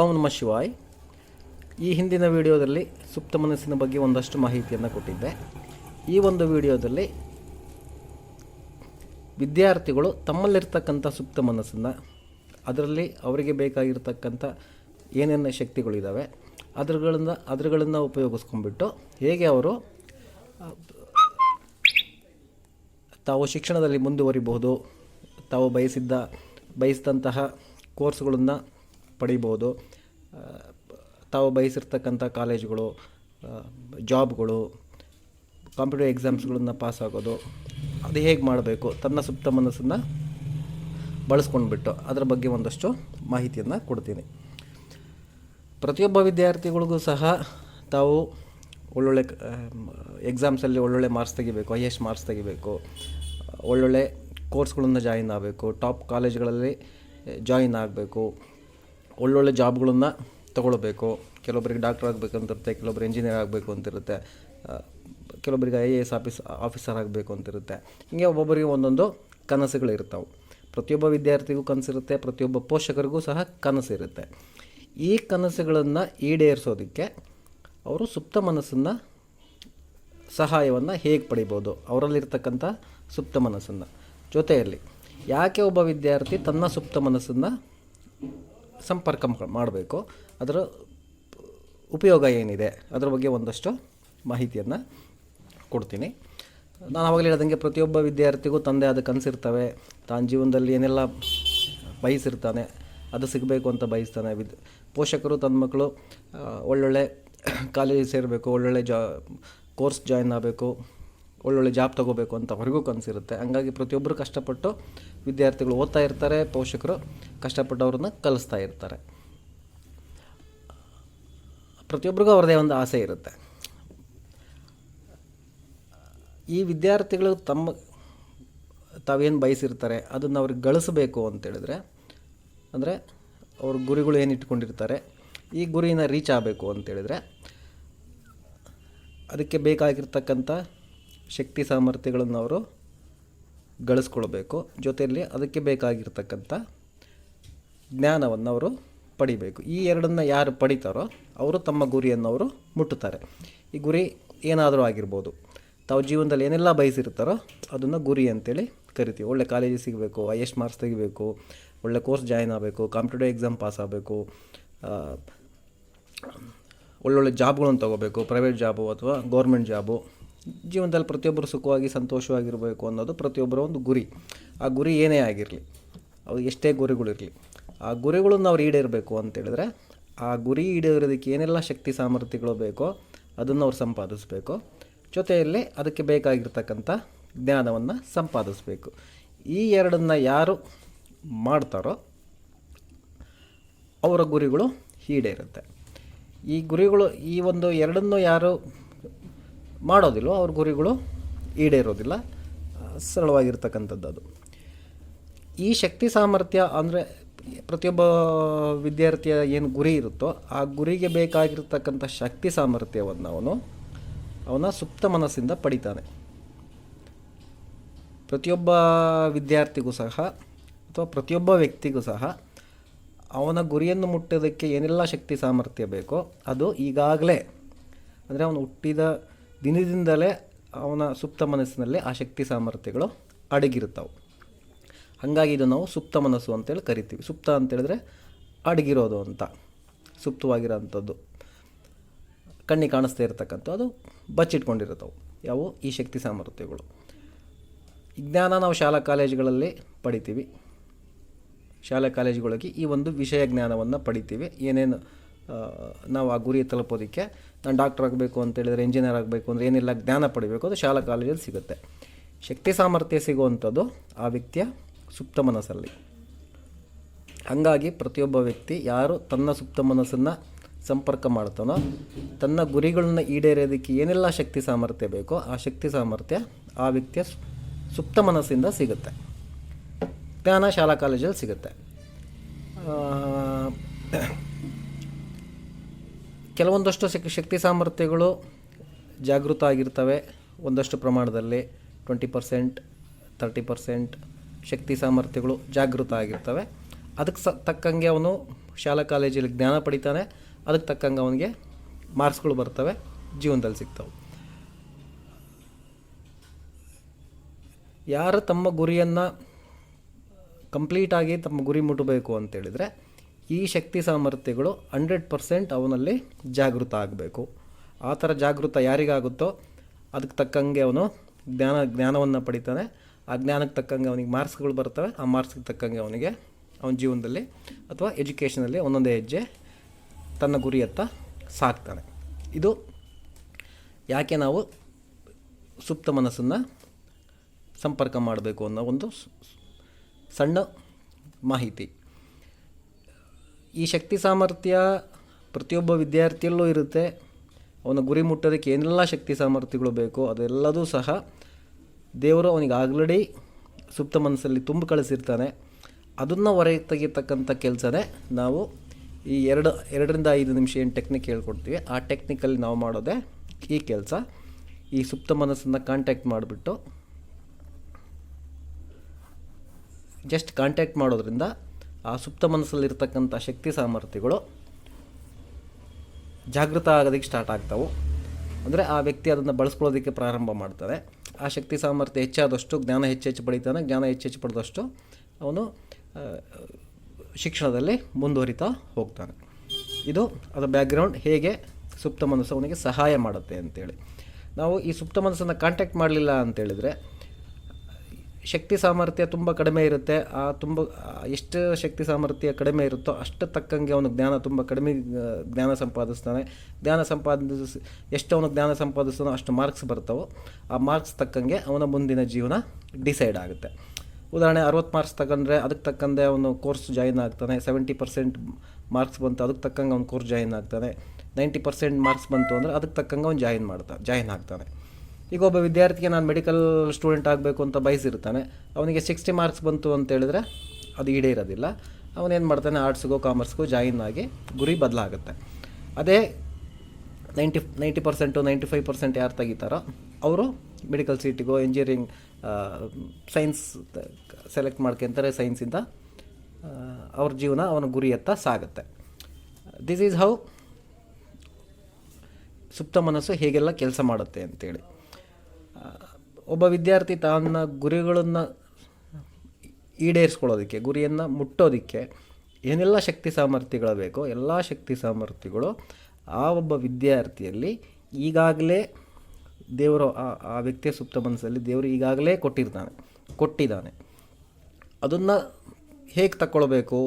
ಓಂ ನಮ ಶಿವಾಯ್. ಈ ಹಿಂದಿನ ವಿಡಿಯೋದಲ್ಲಿ ಸುಪ್ತ ಮನಸ್ಸಿನ ಬಗ್ಗೆ ಒಂದಷ್ಟು ಮಾಹಿತಿಯನ್ನು ಕೊಟ್ಟಿದ್ದೆ. ಈ ಒಂದು ವಿಡಿಯೋದಲ್ಲಿ ವಿದ್ಯಾರ್ಥಿಗಳು ತಮ್ಮಲ್ಲಿರ್ತಕ್ಕಂಥ ಸುಪ್ತ ಮನಸ್ಸನ್ನು, ಅದರಲ್ಲಿ ಅವರಿಗೆ ಬೇಕಾಗಿರ್ತಕ್ಕಂಥ ಏನೇನು ಶಕ್ತಿಗಳಿದ್ದಾವೆ ಅದರಗಳನ್ನು ಅದರಗಳನ್ನು ಉಪಯೋಗಿಸ್ಕೊಂಡ್ಬಿಟ್ಟು ಹೇಗೆ ಅವರು, ತಾವು ಶಿಕ್ಷಣದಲ್ಲಿ ಮುಂದುವರಿಬಹುದು, ತಾವು ಬಯಸಿದ್ದ, ಬಯಸಿದಂತಹ ಕೋರ್ಸ್ಗಳನ್ನು ಪಡಿಬೋದು. ತಾವು ಬಯಸಿರ್ತಕ್ಕಂಥ ಕಾಲೇಜುಗಳು ಜಾಬ್ಗಳು, ಕಾಂಪಿಟೇಟಿವ್ ಎಕ್ಸಾಮ್ಸ್ಗಳನ್ನು ಪಾಸ್ ಆಗೋದು ಅದು ಹೇಗೆ ಮಾಡಬೇಕು, ತನ್ನ ಸುಪ್ತ ಮನಸ್ಸನ್ನು ಬಳಸ್ಕೊಂಡ್ಬಿಟ್ಟು ಅದರ ಬಗ್ಗೆ ಒಂದಷ್ಟು ಮಾಹಿತಿಯನ್ನು ಕೊಡ್ತೀನಿ. ಪ್ರತಿಯೊಬ್ಬ ವಿದ್ಯಾರ್ಥಿಗಳಿಗೂ ಸಹ ತಾವು ಒಳ್ಳೊಳ್ಳೆ ಎಕ್ಸಾಮ್ಸಲ್ಲಿ ಒಳ್ಳೊಳ್ಳೆ ಮಾರ್ಕ್ಸ್ ತೆಗಿಬೇಕು, ಹೈಯೆಸ್ಟ್ ಮಾರ್ಕ್ಸ್ ತೆಗಿಬೇಕು, ಒಳ್ಳೊಳ್ಳೆ ಕೋರ್ಸ್ಗಳನ್ನು ಜಾಯಿನ್ ಆಗಬೇಕು, ಟಾಪ್ ಕಾಲೇಜ್ಗಳಲ್ಲಿ ಜಾಯಿನ್ ಆಗಬೇಕು ಒಳ್ಳೊಳ್ಳೆ ಜಾಬ್ಗಳನ್ನು ತೊಗೊಳ್ಬೇಕು. ಕೆಲವೊಬ್ಬರಿಗೆ ಡಾಕ್ಟರ್ ಆಗಬೇಕಂತಿರುತ್ತೆ, ಕೆಲವೊಬ್ರು ಇಂಜಿನಿಯರ್ ಆಗಬೇಕು ಅಂತಿರುತ್ತೆ ಕೆಲವೊಬ್ಬರಿಗೆ I A S office officer ಆಗಬೇಕು ಅಂತಿರುತ್ತೆ. ಹೀಗೆ ಒಬ್ಬೊಬ್ಬರಿಗೆ ಒಂದೊಂದು ಕನಸುಗಳಿರ್ತಾವೆ ಪ್ರತಿಯೊಬ್ಬ ವಿದ್ಯಾರ್ಥಿಗೂ ಕನಸಿರುತ್ತೆ, ಪ್ರತಿಯೊಬ್ಬ ಪೋಷಕರಿಗೂ ಸಹ ಕನಸಿರುತ್ತೆ. ಈ ಕನಸುಗಳನ್ನು ಈಡೇರಿಸೋದಕ್ಕೆ ಅವರು ಸುಪ್ತ ಮನಸ್ಸನ್ನು, ಸಹಾಯವನ್ನು ಹೇಗೆ ಪಡಿಬೋದು? ಅವರಲ್ಲಿರ್ತಕ್ಕಂಥ ಸುಪ್ತ ಮನಸ್ಸನ್ನು. ಜೊತೆಯಲ್ಲಿ ಯಾಕೆ ಒಬ್ಬ ವಿದ್ಯಾರ್ಥಿ ತನ್ನ ಸುಪ್ತ ಮನಸ್ಸನ್ನು ಸಂಪರ್ಕ ಮಾಡಬೇಕು. ಅದರ ಉಪಯೋಗ ಏನಿದೆ? ಅದರ ಬಗ್ಗೆ ಒಂದಷ್ಟು ಮಾಹಿತಿಯನ್ನು ಕೊಡ್ತೀನಿ. ನಾನು ಆವಾಗಲೇ ಹೇಳ್ದಂಗೆ ಪ್ರತಿಯೊಬ್ಬ ವಿದ್ಯಾರ್ಥಿಗೂ ತಂದೆ ಆದ ಕನಸಿರ್ತವೆ. ತಾನು ಜೀವನದಲ್ಲಿ ಏನೆಲ್ಲ ಬಯಸಿರ್ತಾನೆ, ಅದು ಸಿಗಬೇಕು ಅಂತ ಬಯಸ್ತಾನೆ. ವಿದ್ ಪೋಷಕರು, ತನ್ನ ಮಕ್ಕಳು ಒಳ್ಳೊಳ್ಳೆ ಕಾಲೇಜಿಗೆ ಸೇರಬೇಕು, ಒಳ್ಳೊಳ್ಳೆ ಜಾ ಕೋರ್ಸ್ ಜಾಯಿನ್ ಆಗಬೇಕು. ಒಳ್ಳೊಳ್ಳೆ ಜಾಬ್ ತೊಗೋಬೇಕು ಅಂತ ಅವ್ರಿಗೂ ಕನಸಿರುತ್ತೆ. ಹಂಗಾಗಿ ಪ್ರತಿಯೊಬ್ಬರು ಕಷ್ಟಪಟ್ಟು ವಿದ್ಯಾರ್ಥಿಗಳು ಓದ್ತಾ ಇರ್ತಾರೆ, ಪೋಷಕರು ಕಷ್ಟಪಟ್ಟು ಅವ್ರನ್ನ ಕಲಿಸ್ತಾ ಇರ್ತಾರೆ. ಪ್ರತಿಯೊಬ್ಬರಿಗೂ ಅವ್ರದ್ದೇ ಒಂದು ಆಸೆ ಇರುತ್ತೆ. ಈ ವಿದ್ಯಾರ್ಥಿಗಳು ತಮ್ಮ, ತಾವೇನು ಬಯಸಿರ್ತಾರೆ, ಅದನ್ನು ಅವ್ರಿಗೆ ಗಳಿಸಬೇಕು ಅಂತೇಳಿದ್ರೆ ಅಂದರೆ ಅವ್ರ ಗುರಿಗಳು ಏನು ಇಟ್ಕೊಂಡಿರ್ತಾರೆ, ಈ ಗುರಿನ ರೀಚ್ ಆಗಬೇಕು ಅಂತೇಳಿದರೆ ಅದಕ್ಕೆ ಬೇಕಾಗಿರ್ತಕ್ಕಂಥ ಶಕ್ತಿ ಸಾಮರ್ಥ್ಯಗಳನ್ನು ಅವರು ಗಳಿಸ್ಕೊಳ್ಬೇಕು. ಜೊತೆಯಲ್ಲಿ ಅದಕ್ಕೆ ಬೇಕಾಗಿರ್ತಕ್ಕಂಥ ಜ್ಞಾನವನ್ನು ಅವರು ಪಡಿಬೇಕು. ಈ ಎರಡನ್ನು ಯಾರು ಪಡಿತಾರೋ ಅವರು ತಮ್ಮ ಗುರಿಯನ್ನು ಅವರು ಮುಟ್ಟುತ್ತಾರೆ. ಈ ಗುರಿ ಏನಾದರೂ ಆಗಿರ್ಬೋದು, ತಾವು ಜೀವನದಲ್ಲಿ ಏನೆಲ್ಲ ಬಯಸಿರ್ತಾರೋ ಅದನ್ನು ಗುರಿ ಅಂತೇಳಿ ಕರಿತೀವಿ. ಒಳ್ಳೆ ಕಾಲೇಜಿಗೆ ಸಿಗಬೇಕು ಐ ಎಸ್ ಮಾರ್ಕ್ಸ್ ತೆಗಿಬೇಕು, ಒಳ್ಳೆ ಕೋರ್ಸ್ ಜಾಯಿನ್ ಆಗಬೇಕು ಕಾಂಪಿಟೇಟಿವ್ ಎಕ್ಸಾಮ್ ಪಾಸ್ ಆಗಬೇಕು ಒಳ್ಳೊಳ್ಳೆ ಜಾಬ್ಗಳನ್ನು ತೊಗೋಬೇಕು ಪ್ರೈವೇಟ್ ಜಾಬು ಅಥವಾ ಗೌರ್ಮೆಂಟ್ ಜಾಬು ಜೀವನದಲ್ಲಿ ಪ್ರತಿಯೊಬ್ಬರು ಸುಖವಾಗಿ ಸಂತೋಷವಾಗಿರಬೇಕು ಅನ್ನೋದು ಪ್ರತಿಯೊಬ್ಬರ ಒಂದು ಗುರಿ. ಆ ಗುರಿ ಏನೇ ಆಗಿರಲಿ ಅವು ಎಷ್ಟೇ ಗುರಿಗಳಿರಲಿ, ಆ ಗುರಿಗಳನ್ನು ಅವ್ರು ಈಡೇರಬೇಕು ಅಂತೇಳಿದ್ರೆ ಆ ಗುರಿ ಈಡೇರೋದಕ್ಕೆ ಏನೆಲ್ಲ ಶಕ್ತಿ ಸಾಮರ್ಥ್ಯಗಳು ಬೇಕೋ ಅದನ್ನು ಅವ್ರು ಸಂಪಾದಿಸಬೇಕು. ಜೊತೆಯಲ್ಲಿ ಅದಕ್ಕೆ ಬೇಕಾಗಿರ್ತಕ್ಕಂಥ ಜ್ಞಾನವನ್ನು ಸಂಪಾದಿಸಬೇಕು. ಈ ಎರಡನ್ನು ಯಾರು ಮಾಡ್ತಾರೋ ಅವರ ಗುರಿಗಳು ಈಡೇರುತ್ತೆ. ಈ ಗುರಿಗಳು, ಈ ಒಂದು ಎರಡನ್ನು ಯಾರು ಮಾಡೋದಿಲ್ಲೋ ಅವ್ರ ಗುರಿಗಳು ಈಡೇರೋದಿಲ್ಲ. ಸರಳವಾಗಿರ್ತಕ್ಕಂಥದ್ದು ಅದು. ಈ ಶಕ್ತಿ ಸಾಮರ್ಥ್ಯ ಅಂದರೆ ಪ್ರತಿಯೊಬ್ಬ ವಿದ್ಯಾರ್ಥಿಯ ಏನು ಗುರಿ ಇರುತ್ತೋ ಆ ಗುರಿಗೆ ಬೇಕಾಗಿರ್ತಕ್ಕಂಥ ಶಕ್ತಿ ಸಾಮರ್ಥ್ಯವನ್ನು ಅವನು, ಅವನ ಸುಪ್ತ ಮನಸ್ಸಿಂದ ಪಡಿತಾನೆ. ಪ್ರತಿಯೊಬ್ಬ ವಿದ್ಯಾರ್ಥಿಗೂ ಸಹ ಅಥವಾ ಪ್ರತಿಯೊಬ್ಬ ವ್ಯಕ್ತಿಗೂ ಸಹ ಅವನ ಗುರಿಯನ್ನು ಮುಟ್ಟೋದಕ್ಕೆ ಏನೆಲ್ಲ ಶಕ್ತಿ ಸಾಮರ್ಥ್ಯ ಬೇಕೋ ಅದು ಈಗಾಗಲೇ, ಅಂದರೆ ಅವನು ಹುಟ್ಟಿದ ದಿನದಿಂದಲೇ ಅವನ ಸುಪ್ತ ಮನಸ್ಸಿನಲ್ಲಿ ಆ ಶಕ್ತಿ ಸಾಮರ್ಥ್ಯಗಳು ಅಡಗಿರ್ತಾವೆ ಹಾಗಾಗಿ ಇದು ನಾವು ಸುಪ್ತ ಮನಸ್ಸು ಅಂತೇಳಿ ಕರಿತೀವಿ. ಸುಪ್ತ ಅಂತೇಳಿದ್ರೆ ಅಡಗಿರೋದು ಅಂತ ಸುಪ್ತವಾಗಿರೋ ಅಂಥದ್ದು ಕಣ್ಣಿಗೆ ಕಾಣಿಸ್ತಾ ಇರತಕ್ಕಂಥ ಅದು ಬಚ್ಚಿಟ್ಕೊಂಡಿರ್ತವೆ ಯಾವುವು? ಈ ಶಕ್ತಿ ಸಾಮರ್ಥ್ಯಗಳು. ಜ್ಞಾನ ನಾವು ಶಾಲಾ ಕಾಲೇಜುಗಳಲ್ಲಿ ಪಡಿತೀವಿ. ಶಾಲಾ ಕಾಲೇಜುಗಳಿಗೆ ಈ ಒಂದು ವಿಷಯ ಜ್ಞಾನವನ್ನು ಪಡಿತೀವಿ. ಏನೇನು ನಾವು ಆ ಗುರಿ ತಲುಪೋದಕ್ಕೆ ನಾನು ಡಾಕ್ಟರ್ ಆಗಬೇಕು ಅಂತೇಳಿದರೆ ಇಂಜಿನಿಯರ್ ಆಗಬೇಕು ಅಂದರೆ ಏನೆಲ್ಲ, ಜ್ಞಾನ ಪಡಿಬೇಕು, ಅದು ಶಾಲಾ ಕಾಲೇಜಲ್ಲಿ ಸಿಗುತ್ತೆ. ಶಕ್ತಿ ಸಾಮರ್ಥ್ಯ ಸಿಗುವಂಥದ್ದು ಆ ವ್ಯಕ್ತಿಯ ಸುಪ್ತ ಮನಸ್ಸಲ್ಲಿ. ಹಾಗಾಗಿ ಪ್ರತಿಯೊಬ್ಬ ವ್ಯಕ್ತಿ ಯಾರು ತನ್ನ ಸುಪ್ತ ಮನಸ್ಸನ್ನು ಸಂಪರ್ಕ ಮಾಡ್ತಾನೋ, ತನ್ನ ಗುರಿಗಳನ್ನ ಈಡೇರೋದಕ್ಕೆ ಏನೆಲ್ಲ ಶಕ್ತಿ ಸಾಮರ್ಥ್ಯ ಬೇಕೋ ಆ ಶಕ್ತಿ ಸಾಮರ್ಥ್ಯ ಆ ವ್ಯಕ್ತಿಯ ಸುಪ್ತ ಮನಸ್ಸಿಂದ ಸಿಗುತ್ತೆ. ಜ್ಞಾನ ಶಾಲಾ ಕಾಲೇಜಲ್ಲಿ ಸಿಗುತ್ತೆ. ಕೆಲವೊಂದಷ್ಟು ಶಕ್ ಶಕ್ತಿ ಸಾಮರ್ಥ್ಯಗಳು ಜಾಗೃತ ಆಗಿರ್ತವೆ ಒಂದಷ್ಟು ಪ್ರಮಾಣದಲ್ಲಿ ಟ್ವೆಂಟಿ ಪರ್ಸೆಂಟ್ ತರ್ಟಿ ಪರ್ಸೆಂಟ್ ಶಕ್ತಿ ಸಾಮರ್ಥ್ಯಗಳು ಜಾಗೃತ ಆಗಿರ್ತವೆ ಅದಕ್ಕೆ ಸ ತಕ್ಕಂಗೆ ಅವನು ಶಾಲಾ ಕಾಲೇಜಲ್ಲಿ ಜ್ಞಾನ ಪಡಿತಾನೆ. ಅದಕ್ಕೆ ತಕ್ಕಂಗೆ ಅವನಿಗೆ ಮಾರ್ಕ್ಸ್ಗಳು ಬರ್ತವೆ. ಜೀವನದಲ್ಲಿ ಸಿಗ್ತವೆ. ಯಾರು ತಮ್ಮ ಗುರಿಯನ್ನು ಕಂಪ್ಲೀಟಾಗಿ ತಮ್ಮ ಗುರಿ ಮುಟ್ಟಬೇಕು ಅಂತೇಳಿದರೆ ಈ ಶಕ್ತಿ ಸಾಮರ್ಥ್ಯಗಳು ಹಂಡ್ರೆಡ್ ಪರ್ಸೆಂಟ್ ಅವನಲ್ಲಿ ಜಾಗೃತ ಆಗಬೇಕು. ಆ ಥರ ಜಾಗೃತ ಯಾರಿಗಾಗುತ್ತೋ ಅದಕ್ಕೆ ತಕ್ಕಂಗೆ ಅವನು ಜ್ಞಾನ, ಜ್ಞಾನವನ್ನು ಪಡಿತಾನೆ. ಆ ಜ್ಞಾನಕ್ಕೆ ತಕ್ಕಂಗೆ ಅವನಿಗೆ ಮಾರ್ಕ್ಸ್ಗಳು ಬರ್ತವೆ. ಆ ಮಾರ್ಕ್ಸ್ಗೆ ತಕ್ಕಂಗೆ ಅವನಿಗೆ ಅವನ ಜೀವನದಲ್ಲಿ ಅಥವಾ ಎಜುಕೇಷನಲ್ಲಿ ಒಂದೊಂದೇ ಹೆಜ್ಜೆ ತನ್ನ ಗುರಿಯತ್ತ ಸಾಕ್ತಾನೆ. ಇದು ಯಾಕೆ ನಾವು ಸುಪ್ತ ಮನಸ್ಸನ್ನು ಸಂಪರ್ಕ ಮಾಡಬೇಕು ಅನ್ನೋ ಒಂದು ಸಣ್ಣ ಮಾಹಿತಿ. ಈ ಶಕ್ತಿ ಸಾಮರ್ಥ್ಯ ಪ್ರತಿಯೊಬ್ಬ ವಿದ್ಯಾರ್ಥಿಯಲ್ಲೂ ಇರುತ್ತೆ. ಅವನ ಗುರಿ ಮುಟ್ಟೋದಕ್ಕೆ ಏನೆಲ್ಲ ಶಕ್ತಿ ಸಾಮರ್ಥ್ಯಗಳು ಬೇಕೋ ಅದೆಲ್ಲದೂ ಸಹ ದೇವರು ಅವನಿಗೆ ಆಲ್ರೆಡಿ ಸುಪ್ತ ಮನಸ್ಸಲ್ಲಿ ತುಂಬ ಕಳಿಸಿರ್ತಾನೆ. ಅದನ್ನು ಹೊರಗೆ ತೆಗಿತಕ್ಕಂಥ ಕೆಲಸನೇ ನಾವು ಈ ಎರಡು, ಎರಡರಿಂದ ಐದು ನಿಮಿಷ ಏನು ಟೆಕ್ನಿಕ್ ಹೇಳ್ಕೊಡ್ತೀವಿ, ಆ ಟೆಕ್ನಿಕಲ್ಲಿ ನಾವು ಮಾಡೋದೇ ಈ ಕೆಲಸ. ಈ ಸುಪ್ತ ಮನಸ್ಸನ್ನು ಕಾಂಟ್ಯಾಕ್ಟ್ ಮಾಡಿಬಿಟ್ಟು ಜಸ್ಟ್ ಕಾಂಟ್ಯಾಕ್ಟ್ ಮಾಡೋದ್ರಿಂದ ಆ ಸುಪ್ತ ಮನಸ್ಸಲ್ಲಿರ್ತಕ್ಕಂಥ ಶಕ್ತಿ ಸಾಮರ್ಥ್ಯಗಳು ಜಾಗೃತ ಆಗೋದಕ್ಕೆ ಸ್ಟಾರ್ಟ್ ಆಗ್ತಾವೆ. ಅಂದರೆ ಆ ವ್ಯಕ್ತಿ ಅದನ್ನು ಬಳಸ್ಕೊಳ್ಳೋದಕ್ಕೆ ಪ್ರಾರಂಭ ಮಾಡ್ತಾರೆ ಆ ಶಕ್ತಿ ಸಾಮರ್ಥ್ಯ ಹೆಚ್ಚಾದಷ್ಟು, ಜ್ಞಾನ ಹೆಚ್ಚೆಚ್ಚು ಪಡಿತಾನೆ, ಜ್ಞಾನ ಹೆಚ್ಚೆಚ್ಚು ಪಡೆದಷ್ಟು ಅವನು ಶಿಕ್ಷಣದಲ್ಲಿ ಮುಂದುವರಿತಾ ಹೋಗ್ತಾನೆ. ಇದು ಅದರ ಬ್ಯಾಕ್ಗ್ರೌಂಡ್ ಹೇಗೆ ಸುಪ್ತ ಮನಸ್ಸು ಅವನಿಗೆ ಸಹಾಯ ಮಾಡುತ್ತೆ ಅಂತೇಳಿ. ನಾವು ಈ ಸುಪ್ತ ಮನಸ್ಸನ್ನು ಕಾಂಟ್ಯಾಕ್ಟ್ ಮಾಡಲಿಲ್ಲ ಅಂತೇಳಿದರೆ ಶಕ್ತಿ ಸಾಮರ್ಥ್ಯ ತುಂಬ ಕಡಿಮೆ ಇರುತ್ತೆ. ಆ ತುಂಬ ಎಷ್ಟು ಶಕ್ತಿ ಸಾಮರ್ಥ್ಯ ಕಡಿಮೆ ಇರುತ್ತೋ ಅಷ್ಟು ತಕ್ಕಂಗೆ ಅವನು ಜ್ಞಾನ ತುಂಬ ಕಡಿಮೆ ಜ್ಞಾನ ಸಂಪಾದಿಸ್ತಾನೆ. ಜ್ಞಾನ ಸಂಪಾದಿಸಿ, ಎಷ್ಟು ಅವನು ಜ್ಞಾನ ಸಂಪಾದಿಸ್ತಾನೋ ಅಷ್ಟು ಮಾರ್ಕ್ಸ್ ಬರ್ತಾವೋ. ಆ ಮಾರ್ಕ್ಸ್ ತಕ್ಕಂಗೆ ಅವನ ಮುಂದಿನ ಜೀವನ ಡಿಸೈಡ್ ಆಗುತ್ತೆ. ಉದಾಹರಣೆ, ಅರವತ್ತು ಮಾರ್ಕ್ಸ್ ತಗೊಂಡ್ರೆ ಅದಕ್ಕೆ ತಕ್ಕಂತೆ ಅವನು ಕೋರ್ಸ್ ಜಾಯಿನ್ ಆಗ್ತಾನೆ. ಸೆವೆಂಟಿ ಪರ್ಸೆಂಟ್ ಮಾರ್ಕ್ಸ್ ಬಂತು, ಅದಕ್ಕೆ ತಕ್ಕಂಗೆ ಅವ್ನು ಕೋರ್ಸ್ ಜಾಯಿನ್ ಆಗ್ತಾನೆ. ನೈಂಟಿ ಪರ್ಸೆಂಟ್ ಮಾರ್ಕ್ಸ್ ಬಂತು ಅಂದರೆ ಅದಕ್ಕೆ ತಕ್ಕಂಗೆ ಅವ್ನು ಜಾಯಿನ್ ಮಾಡ್ತಾನೆ ಜಾಯಿನ್ ಆಗ್ತಾನೆ. ಈಗ ಒಬ್ಬ ವಿದ್ಯಾರ್ಥಿಗೆ ನಾನು ಮೆಡಿಕಲ್ ಸ್ಟೂಡೆಂಟ್ ಆಗಬೇಕು ಅಂತ ಬಯಸಿರ್ತಾನೆ. ಅವನಿಗೆ ಸಿಕ್ಸ್ಟಿ ಮಾರ್ಕ್ಸ್ ಬಂತು ಅಂತ ಹೇಳಿದ್ರೆ ಅದು ಈಡೇರೋದಿಲ್ಲ. ಅವನೇನು ಮಾಡ್ತಾನೆ ಆರ್ಟ್ಸ್ಗೋ ಕಾಮರ್ಸ್ಗೋ ಜಾಯಿನ್ ಆಗಿ ಗುರಿ ಬದಲಾಗುತ್ತೆ. ಅದೇ ninety ninety percent ninety five percent ಯಾರು ತೆಗಿತಾರೋ ಅವರು ಮೆಡಿಕಲ್ ಸೀಟಿಗೋ ಇಂಜಿನಿಯರಿಂಗ್ ಸೈನ್ಸ್ ಸೆಲೆಕ್ಟ್ ಮಾಡ್ಕೊಂತಾರೆ ಸೈನ್ಸಿಂದ ಅವ್ರ ಜೀವನ ಅವನ ಗುರಿಯತ್ತ ಸಾಗುತ್ತೆ. ದಿಸ್ ಈಸ್ ಹೌ ಸುಪ್ತ ಮನಸ್ಸು ಹೇಗೆಲ್ಲ ಕೆಲಸ ಮಾಡುತ್ತೆ ಅಂತೇಳಿ. ಒಬ್ಬ ವಿದ್ಯಾರ್ಥಿ ತನ್ನ ಗುರಿಗಳನ್ನು ಈಡೇರಿಸ್ಕೊಳ್ಳೋದಕ್ಕೆ, ಗುರಿಯನ್ನು ಮುಟ್ಟೋದಕ್ಕೆ ಏನೆಲ್ಲ ಶಕ್ತಿ ಸಾಮರ್ಥ್ಯಗಳು ಬೇಕೋ, ಎಲ್ಲ ಶಕ್ತಿ ಸಾಮರ್ಥ್ಯಗಳು ಆ ಒಬ್ಬ ವಿದ್ಯಾರ್ಥಿಯಲ್ಲಿ ಈಗಾಗಲೇ ದೇವರು ಆ ಆ ವ್ಯಕ್ತಿಯ ಸುಪ್ತ ಮನಸ್ಸಲ್ಲಿ ದೇವರು ಈಗಾಗಲೇ ಕೊಟ್ಟಿರ್ತಾನೆ, ಕೊಟ್ಟಿದ್ದಾನೆ. ಅದನ್ನು ಹೇಗೆ ತಕ್ಕೊಳ್ಬೇಕು,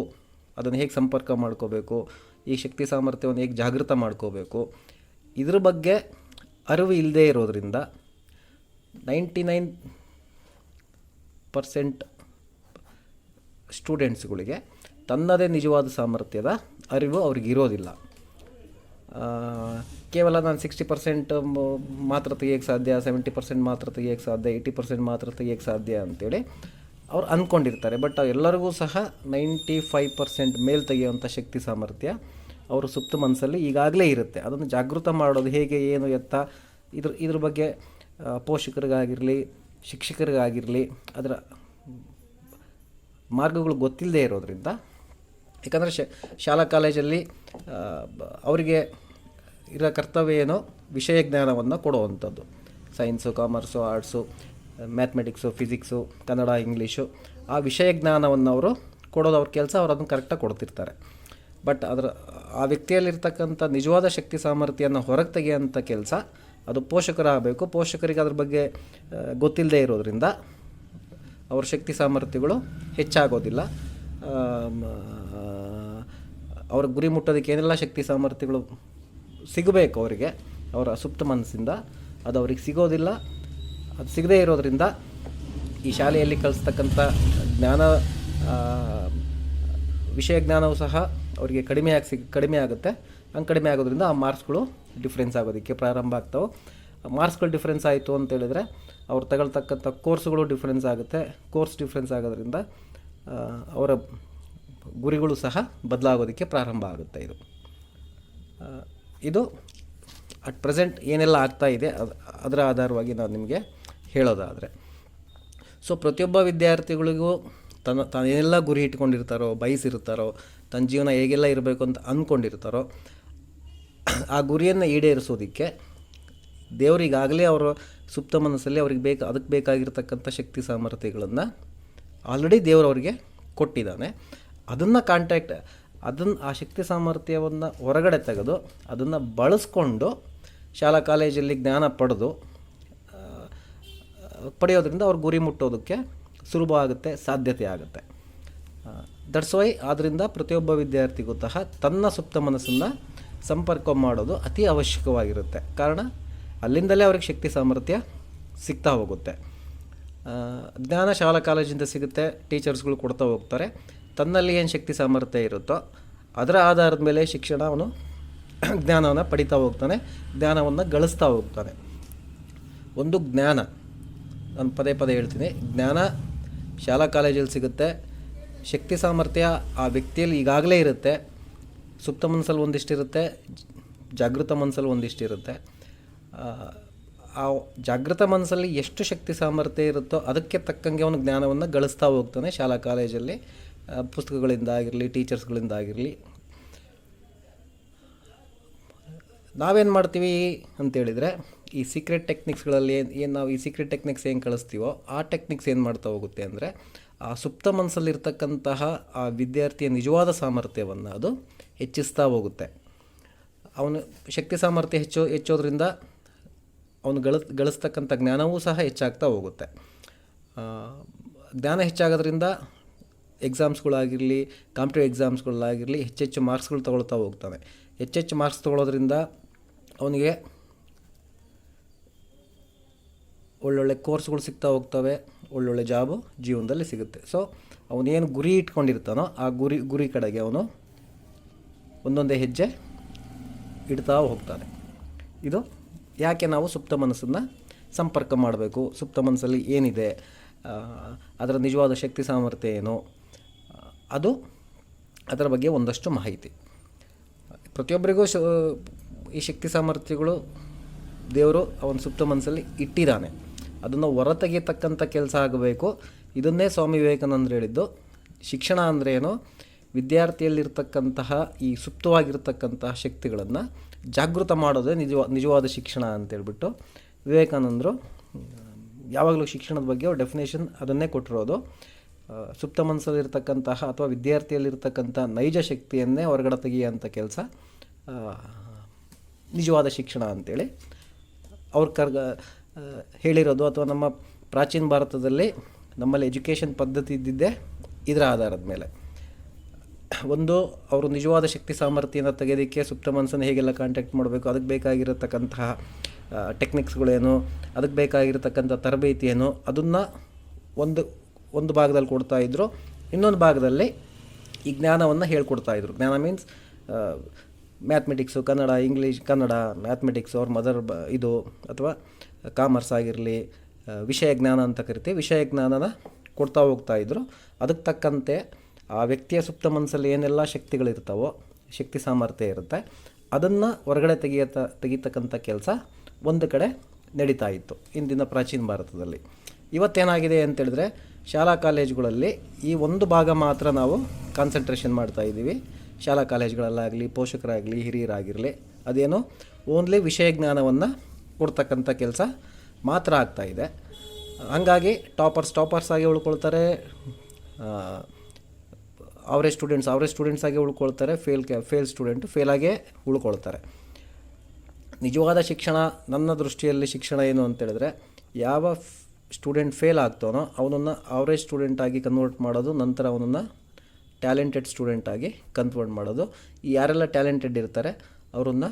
ಅದನ್ನು ಹೇಗೆ ಸಂಪರ್ಕ ಮಾಡ್ಕೋಬೇಕು, ಈ ಶಕ್ತಿ ಸಾಮರ್ಥ್ಯವನ್ನು ಹೇಗೆ ಜಾಗೃತ ಮಾಡ್ಕೋಬೇಕು, ಇದ್ರ ಬಗ್ಗೆ ಅರಿವು ಇಲ್ಲದೇ ಇರೋದ್ರಿಂದ ನೈಂಟಿ ನೈನ್ ಪರ್ಸೆಂಟ್ ಸ್ಟೂಡೆಂಟ್ಸ್ಗಳಿಗೆ ತನ್ನದೇ ನಿಜವಾದ ಸಾಮರ್ಥ್ಯದ ಅರಿವು ಅವ್ರಿಗೆ ಇರೋದಿಲ್ಲ. ಕೇವಲ ನಾನು ಸಿಕ್ಸ್ಟಿ ಪರ್ಸೆಂಟ್ ಮಾತ್ರ ತೆಗಿಯೋಕ್ಕೆ ಸಾಧ್ಯ, ಸೆವೆಂಟಿ ಪರ್ಸೆಂಟ್ ಮಾತ್ರ ತೆಗಿಯೋಕ್ಕೆ ಸಾಧ್ಯ, ಏಯ್ಟಿ ಪರ್ಸೆಂಟ್ ಮಾತ್ರ ತೆಗಿಯೋಕ್ಕೆ ಸಾಧ್ಯ ಅಂತೇಳಿ ಅವ್ರು ಅಂದ್ಕೊಂಡಿರ್ತಾರೆ ಬಟ್ ಎಲ್ಲರಿಗೂ ಸಹ ನೈಂಟಿ ಫೈವ್ ಪರ್ಸೆಂಟ್ ಮೇಲೆ ತೆಗೆಯುವಂಥ ಶಕ್ತಿ ಸಾಮರ್ಥ್ಯ ಅವರು ಸುಪ್ತ ಮನಸ್ಸಲ್ಲಿ ಈಗಾಗಲೇ ಇರುತ್ತೆ. ಅದನ್ನು ಜಾಗೃತ ಮಾಡೋದು ಹೇಗೆ, ಏನು, ಎತ್ತ, ಇದ್ರ ಇದ್ರ ಬಗ್ಗೆ ಪೋಷಕರಿಗಾಗಿರಲಿ, ಶಿಕ್ಷಕರಿಗಾಗಿರಲಿ, ಅದರ ಮಾರ್ಗಗಳು ಗೊತ್ತಿಲ್ಲದೆ ಇರೋದರಿಂದ, ಯಾಕಂದರೆ ಶಾಲಾ ಕಾಲೇಜಲ್ಲಿ ಅವರಿಗೆ ಇರೋ ಕರ್ತವ್ಯ ಏನೋ ವಿಷಯ ಜ್ಞಾನವನ್ನು ಕೊಡುವಂಥದ್ದು. Science commerce arts mathematics physics Kannada English ಆ ವಿಷಯ ಜ್ಞಾನವನ್ನು ಅವರು ಕೊಡೋದು, ಅವ್ರ ಕೆಲಸ ಅವ್ರು ಅದನ್ನು ಕರೆಕ್ಟಾಗಿ ಕೊಡ್ತಿರ್ತಾರೆ. ಬಟ್ ಅದರ, ಆ ವ್ಯಕ್ತಿಯಲ್ಲಿರ್ತಕ್ಕಂಥ ನಿಜವಾದ ಶಕ್ತಿ ಸಾಮರ್ಥ್ಯನ ಹೊರಗೆ ತೆಗೆಯೋಂಥ ಕೆಲಸ ಅದು ಪೋಷಕರಾಗಬೇಕು. ಪೋಷಕರಿಗೆ ಅದ್ರ ಬಗ್ಗೆ ಗೊತ್ತಿಲ್ಲದೆ ಇರೋದರಿಂದ ಅವ್ರ ಶಕ್ತಿ ಸಾಮರ್ಥ್ಯಗಳು ಹೆಚ್ಚಾಗೋದಿಲ್ಲ. ಅವ್ರ ಗುರಿ ಮುಟ್ಟೋದಕ್ಕೆ ಏನೆಲ್ಲ ಶಕ್ತಿ ಸಾಮರ್ಥ್ಯಗಳು ಸಿಗಬೇಕು ಅವರಿಗೆ, ಅವರ ಸುಪ್ತ ಮನಸ್ಸಿಂದ, ಅದು ಅವ್ರಿಗೆ ಸಿಗೋದಿಲ್ಲ. ಅದು ಸಿಗದೇ ಇರೋದರಿಂದ ಈ ಶಾಲೆಯಲ್ಲಿ ಕಲಿಸ್ತಕ್ಕಂಥ ಜ್ಞಾನ ವಿಷಯ ಜ್ಞಾನವು ಸಹ ಅವರಿಗೆ ಕಡಿಮೆ ಆಗಿ ಸಿಗ್, ಕಡಿಮೆ ಆಗುತ್ತೆ. ಕಡಿಮೆ ಆಗೋದ್ರಿಂದ ಆ ಮಾರ್ಕ್ಸ್ಗಳು ಡಿಫ್ರೆನ್ಸ್ ಆಗೋದಕ್ಕೆ ಪ್ರಾರಂಭ ಆಗ್ತಾವೆ. ಮಾರ್ಕ್ಸ್ಗಳು ಡಿಫ್ರೆನ್ಸ್ ಆಯಿತು ಅಂತ ಹೇಳಿದ್ರೆ ಅವ್ರು ತಗೊಳ್ತಕ್ಕಂಥ ಕೋರ್ಸ್ಗಳು ಡಿಫ್ರೆನ್ಸ್ ಆಗುತ್ತೆ. ಕೋರ್ಸ್ ಡಿಫ್ರೆನ್ಸ್ ಆಗೋದ್ರಿಂದ ಅವರ ಗುರಿಗಳು ಸಹ ಬದಲಾಗೋದಕ್ಕೆ ಪ್ರಾರಂಭ ಆಗುತ್ತೆ ಇದು. ಇದು ಅಟ್ ಪ್ರೆಸೆಂಟ್ ಏನೆಲ್ಲ ಆಗ್ತಾ ಇದೆ, ಅದ್, ಅದರ ಆಧಾರವಾಗಿ ನಾನು ನಿಮಗೆ ಹೇಳೋದಾದರೆ. ಸೊ ಪ್ರತಿಯೊಬ್ಬ ವಿದ್ಯಾರ್ಥಿಗಳಿಗೂ ತನ್ನ, ತಾನೆಲ್ಲ ಗುರಿ ಇಟ್ಕೊಂಡಿರ್ತಾರೋ, ಬಯಸಿರ್ತಾರೋ, ತನ್ನ ಜೀವನ ಹೇಗೆಲ್ಲ ಇರಬೇಕು ಅಂತ ಅಂದ್ಕೊಂಡಿರ್ತಾರೋ ಆ ಗುರಿಯನ್ನು ಈಡೇರಿಸೋದಕ್ಕೆ ದೇವರಿಗಾಗಲೇ ಅವರ ಸುಪ್ತ ಮನಸ್ಸಲ್ಲಿ ಅವ್ರಿಗೆ ಬೇಕು, ಅದಕ್ಕೆ ಬೇಕಾಗಿರ್ತಕ್ಕಂಥ ಶಕ್ತಿ ಸಾಮರ್ಥ್ಯಗಳನ್ನು ಆಲ್ರೆಡಿ ದೇವರು ಅವರಿಗೆ ಕೊಟ್ಟಿದ್ದಾನೆ. ಅದನ್ನು ಕಾಂಟ್ಯಾಕ್ಟ್ ಅದನ್ನು ಆ ಶಕ್ತಿ ಸಾಮರ್ಥ್ಯವನ್ನು ಹೊರಗಡೆ ತೆಗೆದು ಅದನ್ನು ಬಳಸ್ಕೊಂಡು ಶಾಲಾ ಕಾಲೇಜಲ್ಲಿ ಜ್ಞಾನ ಪಡೆದು ಪಡೆಯೋದ್ರಿಂದ ಅವ್ರ ಗುರಿ ಮುಟ್ಟೋದಕ್ಕೆ ಸುಲಭ ಆಗುತ್ತೆ, ಸಾಧ್ಯತೆ ಆಗುತ್ತೆ. ದಟ್ಸ್ ವೈ ಆದ್ದರಿಂದ ಪ್ರತಿಯೊಬ್ಬ ವಿದ್ಯಾರ್ಥಿಗೂ ಸಹ ತನ್ನ ಸುಪ್ತ ಮನಸ್ಸನ್ನು ಸಂಪರ್ಕ ಮಾಡೋದು ಅತಿ ಅವಶ್ಯಕವಾಗಿರುತ್ತೆ. ಕಾರಣ, ಅಲ್ಲಿಂದಲೇ ಅವ್ರಿಗೆ ಶಕ್ತಿ ಸಾಮರ್ಥ್ಯ ಸಿಗ್ತಾ ಹೋಗುತ್ತೆ. ಜ್ಞಾನ ಶಾಲಾ ಕಾಲೇಜಿಂದ ಸಿಗುತ್ತೆ, ಟೀಚರ್ಸ್ಗಳು ಕೊಡ್ತಾ ಹೋಗ್ತಾರೆ. ತನ್ನಲ್ಲಿ ಏನು ಶಕ್ತಿ ಸಾಮರ್ಥ್ಯ ಇರುತ್ತೋ, ಅದರ ಆಧಾರದ ಮೇಲೆ ಶಿಕ್ಷಣ ಅವನು ಜ್ಞಾನವನ್ನು ಪಡಿತಾ ಹೋಗ್ತಾನೆ, ಜ್ಞಾನವನ್ನು ಗಳಿಸ್ತಾ ಹೋಗ್ತಾನೆ. ಒಂದು ಜ್ಞಾನ, ನಾನು ಪದೇ ಪದೇ ಹೇಳ್ತೀನಿ. ಜ್ಞಾನ ಶಾಲಾ ಕಾಲೇಜಲ್ಲಿ ಸಿಗುತ್ತೆ, ಶಕ್ತಿ ಸಾಮರ್ಥ್ಯ ಆ ವ್ಯಕ್ತಿಯಲ್ಲಿ ಈಗಾಗಲೇ ಇರುತ್ತೆ. ಸುಪ್ತ ಮನಸ್ಸಲ್ಲಿ ಒಂದಿಷ್ಟಿರುತ್ತೆ ಜಾಗೃತ ಮನಸ್ಸಲ್ಲಿ ಒಂದಿಷ್ಟಿರುತ್ತೆ. ಆ, ಜಾಗೃತ ಮನಸ್ಸಲ್ಲಿ ಎಷ್ಟು ಶಕ್ತಿ ಸಾಮರ್ಥ್ಯ ಇರುತ್ತೋ ಅದಕ್ಕೆ ತಕ್ಕಂಗೆ ಅವನು ಜ್ಞಾನವನ್ನು ಗಳಿಸ್ತಾ ಹೋಗ್ತಾನೆ ಶಾಲಾ ಕಾಲೇಜಲ್ಲಿ. ಪುಸ್ತಕಗಳಿಂದ ಆಗಿರಲಿ ಟೀಚರ್ಸ್ಗಳಿಂದ ಆಗಿರಲಿ. ನಾವೇನು ಮಾಡ್ತೀವಿ ಅಂತೇಳಿದರೆ ಈ ಸೀಕ್ರೆಟ್ ಟೆಕ್ನಿಕ್ಸ್ಗಳಲ್ಲಿ ಏನು ಏನು ನಾವು ಈ ಸೀಕ್ರೆಟ್ ಟೆಕ್ನಿಕ್ಸ್ ಏನು ಕಳಿಸ್ತೀವೋ ಆ ಟೆಕ್ನಿಕ್ಸ್ ಏನು ಮಾಡ್ತಾ ಹೋಗುತ್ತೆ ಅಂದರೆ ಆ ಸುಪ್ತ ಮನಸ್ಸಲ್ಲಿರ್ತಕ್ಕಂತಹ ಆ ವಿದ್ಯಾರ್ಥಿಯ ನಿಜವಾದ ಸಾಮರ್ಥ್ಯವನ್ನು ಅದು ಹೆಚ್ಚಿಸ್ತಾ ಹೋಗುತ್ತೆ. ಅವನು ಶಕ್ತಿ ಸಾಮರ್ಥ್ಯ ಹೆಚ್ಚು, ಹೆಚ್ಚೋದ್ರಿಂದ ಅವನು ಗಳ ಗಳಿಸ್ತಕ್ಕಂಥ ಜ್ಞಾನವೂ ಸಹ ಹೆಚ್ಚಾಗ್ತಾ ಹೋಗುತ್ತೆ. ಜ್ಞಾನ ಹೆಚ್ಚಾಗೋದ್ರಿಂದ ಎಕ್ಸಾಮ್ಸ್ಗಳಾಗಿರಲಿ, ಕಾಂಪಿಟೇಟಿವ್ ಎಕ್ಸಾಮ್ಸ್ಗಳಾಗಿರಲಿ ಹೆಚ್ಚೆಚ್ಚು ಮಾರ್ಕ್ಸ್ಗಳು ತಗೊಳ್ತಾ ಹೋಗ್ತಾನೆ ಹೆಚ್ಚೆಚ್ಚು ಮಾರ್ಕ್ಸ್ ತಗೊಳ್ಳೋದ್ರಿಂದ ಅವನಿಗೆ ಒಳ್ಳೊಳ್ಳೆ ಕೋರ್ಸ್ಗಳು ಸಿಗ್ತಾ ಹೋಗ್ತವೆ, ಒಳ್ಳೊಳ್ಳೆ ಜಾಬು ಜೀವನದಲ್ಲಿ ಸಿಗುತ್ತೆ. ಸೊ ಅವನೇನು ಗುರಿ ಇಟ್ಕೊಂಡಿರ್ತಾನೋ ಆ ಗುರಿ ಗುರಿ ಕಡೆಗೆ ಅವನು ಒಂದೊಂದೇ ಹೆಜ್ಜೆ ಇಡ್ತಾ ಹೋಗ್ತಾರೆ. ಇದು ಯಾಕೆ ನಾವು ಸುಪ್ತ ಮನಸ್ಸನ್ನು ಸಂಪರ್ಕ ಮಾಡಬೇಕು? ಸುಪ್ತ ಮನಸ್ಸಲ್ಲಿ ಏನಿದೆ? ಅದರ ನಿಜವಾದ ಶಕ್ತಿ ಸಾಮರ್ಥ್ಯ ಏನು? ಅದು ಅದರ ಬಗ್ಗೆ ಒಂದಷ್ಟು ಮಾಹಿತಿ. ಪ್ರತಿಯೊಬ್ಬರಿಗೂ ಈ ಶಕ್ತಿ ಸಾಮರ್ಥ್ಯಗಳು ದೇವರು ಅವನ ಸುಪ್ತ ಮನಸ್ಸಲ್ಲಿ ಇಟ್ಟಿದ್ದಾನೆ. ಅದನ್ನು ಹೊರತೆಗೆಯತಕ್ಕಂಥ ಕೆಲಸ ಆಗಬೇಕು. ಇದನ್ನೇ ಸ್ವಾಮಿ ವಿವೇಕಾನಂದರು ಹೇಳಿದ್ದು, ಶಿಕ್ಷಣ ಅಂದರೆ ಏನು ವಿದ್ಯಾರ್ಥಿಯಲ್ಲಿರ್ತಕ್ಕಂತಹ ಈ ಸುಪ್ತವಾಗಿರ್ತಕ್ಕಂತಹ ಶಕ್ತಿಗಳನ್ನು ಜಾಗೃತ ಮಾಡೋದೇ ನಿಜವ ನಿಜವಾದ ಶಿಕ್ಷಣ ಅಂತೇಳ್ಬಿಟ್ಟು ವಿವೇಕಾನಂದರು ಯಾವಾಗಲೂ ಶಿಕ್ಷಣದ ಬಗ್ಗೆ ಅವ್ರ ಡೆಫಿನೇಷನ್ ಅದನ್ನೇ ಕೊಟ್ಟಿರೋದು. ಸುಪ್ತ ಮನಸ್ಸಲ್ಲಿರ್ತಕ್ಕಂತಹ ಅಥವಾ ವಿದ್ಯಾರ್ಥಿಯಲ್ಲಿರ್ತಕ್ಕಂಥ ನೈಜ ಶಕ್ತಿಯನ್ನೇ ಹೊರಗಡೆ ತೆಗೆಯುವಂಥ ಕೆಲಸ ನಿಜವಾದ ಶಿಕ್ಷಣ ಅಂತೇಳಿ. ಅವ್ರು ಕರ್ಗ ಹೇಳಿರೋದು ಅಥವಾ ನಮ್ಮ ಪ್ರಾಚೀನ ಭಾರತದಲ್ಲಿ ನಮ್ಮಲ್ಲಿ ಎಜುಕೇಷನ್ ಪದ್ಧತಿ ಇದ್ದಿದ್ದೇ ಇದರ ಆಧಾರದ ಮೇಲೆ. ಒಂದು, ಅವರು ನಿಜವಾದ ಶಕ್ತಿ ಸಾಮರ್ಥ್ಯನ ತೆಗೆಯೋದಕ್ಕೆ ಸುಪ್ತ ಮನಸ್ಸನ್ನು ಹೇಗೆಲ್ಲ ಕಾಂಟ್ಯಾಕ್ಟ್ ಮಾಡಬೇಕು, ಅದಕ್ಕೆ ಬೇಕಾಗಿರತಕ್ಕಂತಹ ಟೆಕ್ನಿಕ್ಸ್ಗಳೇನು ಅದಕ್ಕೆ ಬೇಕಾಗಿರತಕ್ಕಂಥ ತರಬೇತಿ ಏನು ಅದನ್ನು ಒಂದು ಒಂದು ಭಾಗದಲ್ಲಿ ಕೊಡ್ತಾ ಇದ್ದರು ಇನ್ನೊಂದು ಭಾಗದಲ್ಲಿ ಈ ಜ್ಞಾನವನ್ನು ಹೇಳ್ಕೊಡ್ತಾ ಇದ್ದರು ಜ್ಞಾನ means mathematics Kannada English Kannada mathematics ಅವ್ರ ಮದರ್ ಇದು, ಅಥವಾ ಕಾಮರ್ಸ್ ಆಗಿರಲಿ ವಿಷಯ ಜ್ಞಾನ ಅಂತ ಕರಿತೀವಿ. ವಿಷಯ ಜ್ಞಾನನ ಕೊಡ್ತಾ ಹೋಗ್ತಾ ಇದ್ದರು ಅದಕ್ಕೆ ತಕ್ಕಂತೆ ಆ ವ್ಯಕ್ತಿಯ ಸುಪ್ತ ಮನಸ್ಸಲ್ಲಿ ಏನೆಲ್ಲ ಶಕ್ತಿಗಳಿರ್ತಾವೋ, ಶಕ್ತಿ ಸಾಮರ್ಥ್ಯ ಇರುತ್ತೆ, ಅದನ್ನು ಹೊರಗಡೆ ತೆಗೆಯತ, ತೆಗಿತಕ್ಕಂಥ ಕೆಲಸ ಒಂದು ಕಡೆ ನಡೀತಾ ಇತ್ತು ಇಂದಿನ ಪ್ರಾಚೀನ ಭಾರತದಲ್ಲಿ. ಇವತ್ತೇನಾಗಿದೆ ಅಂತೇಳಿದ್ರೆ ಶಾಲಾ ಕಾಲೇಜುಗಳಲ್ಲಿ ಈ ಒಂದು ಭಾಗ ಮಾತ್ರ ನಾವು ಕಾನ್ಸಂಟ್ರೇಷನ್ ಮಾಡ್ತಾ ಇದ್ದೀವಿ. ಶಾಲಾ ಕಾಲೇಜುಗಳಲ್ಲಾಗಲಿ, ಪೋಷಕರಾಗಲಿ, ಹಿರಿಯರಾಗಿರಲಿ, ಅದೇನು ಓನ್ಲಿ ವಿಷಯ ಜ್ಞಾನವನ್ನು ಕೊಡ್ತಕ್ಕಂಥ ಕೆಲಸ ಮಾತ್ರ ಆಗ್ತಾ ಇದೆ. ಹಂಗಾಗಿ ಟಾಪರ್ಸ್ ಟಾಪರ್ಸ್ ಆಗಿ ಉಳ್ಕೊಳ್ತಾರೆ. ಅವರೇ ಸ್ಟೂಡೆಂಟ್ಸ್ ಅವರೇ ಸ್ಟೂಡೆಂಟ್ಸ್ ಆಗಿ ಉಳ್ಕೊಳ್ತಾರೆ ಫೇಲ್ ಫೇಲ್ ಸ್ಟೂಡೆಂಟ್ ಫೇಲಾಗೇ ಉಳ್ಕೊಳ್ತಾರೆ. ನಿಜವಾದ ಶಿಕ್ಷಣ, ನನ್ನ ದೃಷ್ಟಿಯಲ್ಲಿ ಶಿಕ್ಷಣ ಏನು ಅಂತೇಳಿದ್ರೆ ಯಾವ ಸ್ಟೂಡೆಂಟ್ ಫೇಲ್ ಆಗ್ತಾನೋ ಅವನನ್ನು ಅವರೇಜ್ ಸ್ಟೂಡೆಂಟಾಗಿ ಕನ್ವರ್ಟ್ ಮಾಡೋದು, ನಂತರ ಅವನನ್ನು ಟ್ಯಾಲೆಂಟೆಡ್ ಸ್ಟೂಡೆಂಟಾಗಿ ಕನ್ವರ್ಟ್ ಮಾಡೋದು. ಯಾರೆಲ್ಲ ಟ್ಯಾಲೆಂಟೆಡ್ ಇರ್ತಾರೆ, ಅವರನ್ನು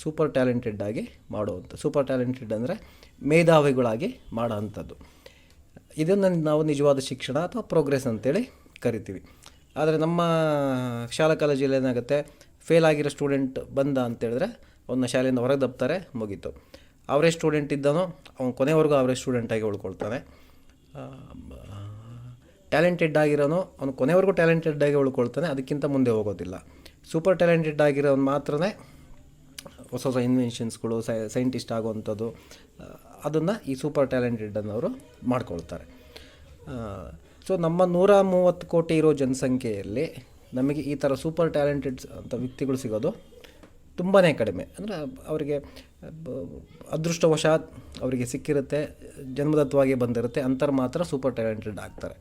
ಸೂಪರ್ ಟ್ಯಾಲೆಂಟೆಡ್ ಆಗಿ ಮಾಡುವಂಥ ಸೂಪರ್ ಟ್ಯಾಲೆಂಟೆಡ್ ಅಂದರೆ ಮೇಧಾವಿಗಳಾಗಿ ಮಾಡೋ ಅಂಥದ್ದು. ಇದನ್ನು ನಾವು ನಿಜವಾದ ಶಿಕ್ಷಣ ಅಥವಾ ಪ್ರೋಗ್ರೆಸ್ ಅಂತೇಳಿ ಕರಿತೀವಿ. ಆದರೆ ನಮ್ಮ ಶಾಲಾ ಕಾಲೇಜಲ್ಲಿ ಏನಾಗುತ್ತೆ? ಫೇಲ್ ಆಗಿರೋ ಸ್ಟೂಡೆಂಟ್ ಬಂದ ಅಂತೇಳಿದ್ರೆ ಅವನ್ನ ಶಾಲೆಯಿಂದ ಹೊರಗೆ ದಬ್ತಾರೆ ಮುಗೀತು. ಅವರೇ ಸ್ಟೂಡೆಂಟ್ ಇದ್ದಾನೋ ಅವನು ಕೊನೆವರೆಗೂ ಅವರೇ ಸ್ಟೂಡೆಂಟಾಗಿ ಉಳ್ಕೊಳ್ತಾನೆ. ಟ್ಯಾಲೆಂಟೆಡ್ ಆಗಿರೋನು, ಅವನು ಕೊನೆವರೆಗೂ ಟ್ಯಾಲೆಂಟೆಡ್ ಆಗಿ ಉಳ್ಕೊಳ್ತಾನೆ, ಅದಕ್ಕಿಂತ ಮುಂದೆ ಹೋಗೋದಿಲ್ಲ. ಸೂಪರ್ ಟ್ಯಾಲೆಂಟೆಡ್ ಆಗಿರೋನು ಮಾತ್ರ ಹೊಸ ಹೊಸ ಇನ್ವೆನ್ಷನ್ಸ್ಗಳು ಸೈ ಸೈಂಟಿಸ್ಟ್ ಆಗುವಂಥದ್ದು ಅದನ್ನು ಈ ಸೂಪರ್ ಟ್ಯಾಲೆಂಟೆಡ್ ಅನ್ನೋರು ಮಾಡ್ಕೊಳ್ತಾರೆ. ಸೊ ನಮ್ಮ ನೂರ ಮೂವತ್ತು ಕೋಟಿ ಇರೋ ಜನಸಂಖ್ಯೆಯಲ್ಲಿ ನಮಗೆ ಈ ಥರ ಸೂಪರ್ ಟ್ಯಾಲೆಂಟೆಡ್ ಅಂತ ವ್ಯಕ್ತಿಗಳು ಸಿಗೋದು ತುಂಬಾ ಕಡಿಮೆ. ಅಂದರೆ ಅವರಿಗೆ ಅದೃಷ್ಟವಶಾತ್ ಅವರಿಗೆ ಸಿಕ್ಕಿರುತ್ತೆ ಜನ್ಮದತ್ವವಾಗಿ ಬಂದಿರುತ್ತೆ ಅಂತರ್ ಮಾತ್ರ ಸೂಪರ್ ಟ್ಯಾಲೆಂಟೆಡ್ ಆಗ್ತಾರೆ.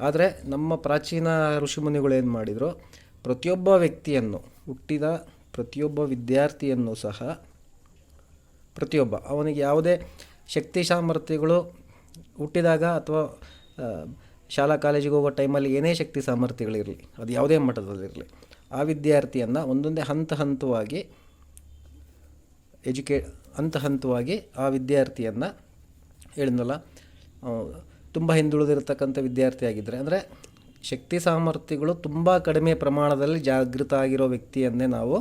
ಆದರೆ ನಮ್ಮ ಪ್ರಾಚೀನ ಋಷಿಮುನಿಗಳು ಏನು ಮಾಡಿದರು, ಪ್ರತಿಯೊಬ್ಬ ವ್ಯಕ್ತಿಯನ್ನು, ಹುಟ್ಟಿದ ಪ್ರತಿಯೊಬ್ಬ ವಿದ್ಯಾರ್ಥಿಯನ್ನು ಸಹ ಪ್ರತಿಯೊಬ್ಬ, ಅವನಿಗೆ ಯಾವುದೇ ಶಕ್ತಿ ಸಾಮರ್ಥ್ಯಗಳು ಹುಟ್ಟಿದಾಗ ಅಥವಾ ಶಾಲಾ ಕಾಲೇಜಿಗೆ ಹೋಗೋ ಟೈಮಲ್ಲಿ ಏನೇ ಶಕ್ತಿ ಸಾಮರ್ಥ್ಯಗಳಿರಲಿ, ಅದು ಯಾವುದೇ ಮಟ್ಟದಲ್ಲಿರಲಿ, ಆ ವಿದ್ಯಾರ್ಥಿಯನ್ನು ಒಂದೊಂದೇ ಹಂತ ಹಂತವಾಗಿ ಎಜುಕೇ, ಹಂತ ಹಂತವಾಗಿ ಆ ವಿದ್ಯಾರ್ಥಿಯನ್ನು ಹೇಳಿದ್ನಲ್ಲ ತುಂಬ ಹಿಂದುಳಿದಿರತಕ್ಕಂಥ ವಿದ್ಯಾರ್ಥಿ ಆಗಿದ್ದರೆ ಅಂದರೆ ಶಕ್ತಿ ಸಾಮರ್ಥ್ಯಗಳು ತುಂಬ ಕಡಿಮೆ ಪ್ರಮಾಣದಲ್ಲಿ ಜಾಗೃತ ಆಗಿರೋ ವ್ಯಕ್ತಿಯನ್ನೇ ನಾವು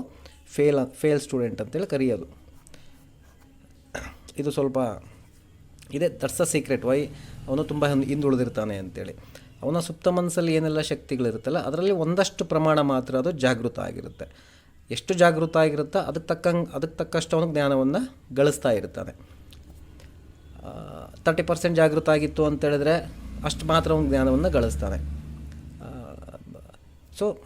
ಫೇಲ್ ಫೇಲ್ ಸ್ಟೂಡೆಂಟ್ ಅಂತೇಳಿ ಕರೆಯೋದು. ಇದು ಸ್ವಲ್ಪ, ಇದೆ, ದಟ್ಸ್ ಸೀಕ್ರೆಟ್. ವೈ ಅವನು ತುಂಬ ಹಿಂದ್- ಹಿಂದುಳಿದಿರ್ತಾನೆ ಅಂತೇಳಿ. ಅವನ ಸುಪ್ತ ಮನಸ್ಸಲ್ಲಿ ಏನೆಲ್ಲ ಶಕ್ತಿಗಳಿರುತ್ತಲ್ಲ, ಅದರಲ್ಲಿ ಒಂದಷ್ಟು ಪ್ರಮಾಣ ಮಾತ್ರ ಅದು ಜಾಗೃತ ಆಗಿರುತ್ತೆ. ಎಷ್ಟು ಜಾಗೃತ ಆಗಿರುತ್ತೋ ಅದಕ್ಕೆ ತಕ್ಕಂಗೆ ಅದಕ್ಕೆ ತಕ್ಕಷ್ಟು ಅವನು ಜ್ಞಾನವನ್ನು ಗಳಿಸ್ತಾ ಇರ್ತಾನೆ. ತರ್ಟಿ ಪರ್ಸೆಂಟ್ ಜಾಗೃತ ಆಗಿತ್ತು ಅಂತೇಳಿದ್ರೆ ಅಷ್ಟು ಮಾತ್ರ ಅವನು ಜ್ಞಾನವನ್ನು ಗಳಿಸ್ತಾನೆ. ಸೊ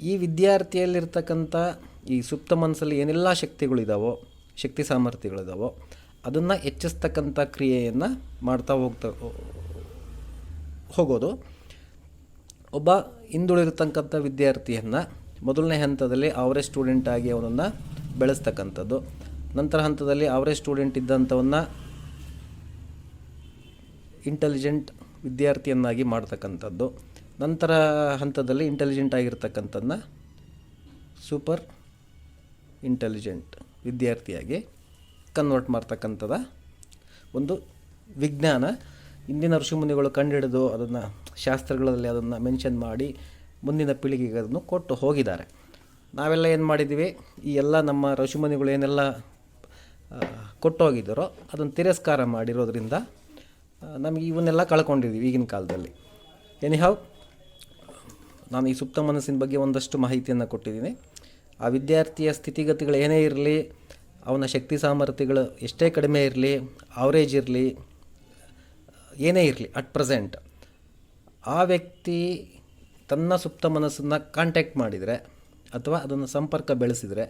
ಈ ವಿದ್ಯಾರ್ಥಿಯಲ್ಲಿರ್ತಕ್ಕಂಥ ಈ ಸುಪ್ತ ಮನಸ್ಸಲ್ಲಿ ಏನೆಲ್ಲ ಶಕ್ತಿಗಳಿದಾವೋ, ಶಕ್ತಿ ಸಾಮರ್ಥ್ಯಗಳಿದಾವೋ ಅದನ್ನು ಹೆಚ್ಚಿಸ್ತಕ್ಕಂಥ ಕ್ರಿಯೆಯನ್ನು ಮಾಡ್ತಾ ಹೋಗ್ತಾ ಹೋಗೋದು. ಒಬ್ಬ ಹಿಂದುಳಿರ್ತಕ್ಕಂಥ ವಿದ್ಯಾರ್ಥಿಯನ್ನು ಮೊದಲನೇ ಹಂತದಲ್ಲಿ ಅವರೇ ಸ್ಟೂಡೆಂಟ್ ಆಗಿ ಅವನನ್ನು ಬೆಳೆಸ್ತಕ್ಕಂಥದ್ದು. ನಂತರ ಹಂತದಲ್ಲಿ ಅವರೇ ಸ್ಟೂಡೆಂಟ್ ಇದ್ದಂಥವನ್ನು ಇಂಟೆಲಿಜೆಂಟ್ ವಿದ್ಯಾರ್ಥಿಯನ್ನಾಗಿ ಮಾಡ್ತಕ್ಕಂಥದ್ದು. ನಂತರ ಹಂತದಲ್ಲಿ ಇಂಟೆಲಿಜೆಂಟ್ ಆಗಿರ್ತಕ್ಕಂಥದ್ದನ್ನ ಸೂಪರ್ ಇಂಟೆಲಿಜೆಂಟ್ ವಿದ್ಯಾರ್ಥಿಯಾಗಿ ಕನ್ವರ್ಟ್ ಮಾಡ್ತಕ್ಕಂಥದ ಒಂದು ವಿಜ್ಞಾನ. ಇಂದಿನ ಋಷಿಮುನಿಗಳು ಕಂಡುಹಿಡಿದು ಅದನ್ನು ಶಾಸ್ತ್ರಗಳಲ್ಲಿ ಅದನ್ನು ಮೆನ್ಷನ್ ಮಾಡಿ ಮುಂದಿನ ಪೀಳಿಗೆಗೆ ಅದನ್ನು ಕೊಟ್ಟು ಹೋಗಿದ್ದಾರೆ. ನಾವೆಲ್ಲ ಏನು ಮಾಡಿದ್ದೀವಿ? ಈ ಎಲ್ಲ ನಮ್ಮ ಋಷಿಮುನಿಗಳು ಏನೆಲ್ಲ ಆ, ಕೊಟ್ಟು ಹೋಗಿದ್ದಾರೋ ಅದನ್ನು ತಿರಸ್ಕಾರ ಮಾಡಿರೋದ್ರಿಂದ ನಮಗೆ ಇವನ್ನೆಲ್ಲ ಕಳ್ಕೊಂಡಿದ್ದೀವಿ ಈಗಿನ ಕಾಲದಲ್ಲಿ. ಎನಿಹಾವ್ ನಾನು ಈ ಸುಪ್ತ ಮನಸ್ಸಿನ ಬಗ್ಗೆ ಒಂದಷ್ಟು ಮಾಹಿತಿಯನ್ನು ಕೊಟ್ಟಿದ್ದೀನಿ. ಆ ವಿದ್ಯಾರ್ಥಿಯ ಸ್ಥಿತಿಗತಿಗಳು ಏನೇ ಇರಲಿ ಅವನ ಶಕ್ತಿ ಸಾಮರ್ಥ್ಯಗಳು ಎಷ್ಟೇ ಕಡಿಮೆ ಇರಲಿ ಅವರೇಜ್ ಇರಲಿ, ಏನೇ ಇರಲಿ ಅಟ್ ಪ್ರೆಸೆಂಟ್ ಆ ವ್ಯಕ್ತಿ ತನ್ನ ಸುಪ್ತ ಮನಸ್ಸನ್ನು ಕಾಂಟ್ಯಾಕ್ಟ್ ಮಾಡಿದರೆ ಅಥವಾ ಅದನ್ನು ಸಂಪರ್ಕ ಬೆಳೆಸಿದರೆ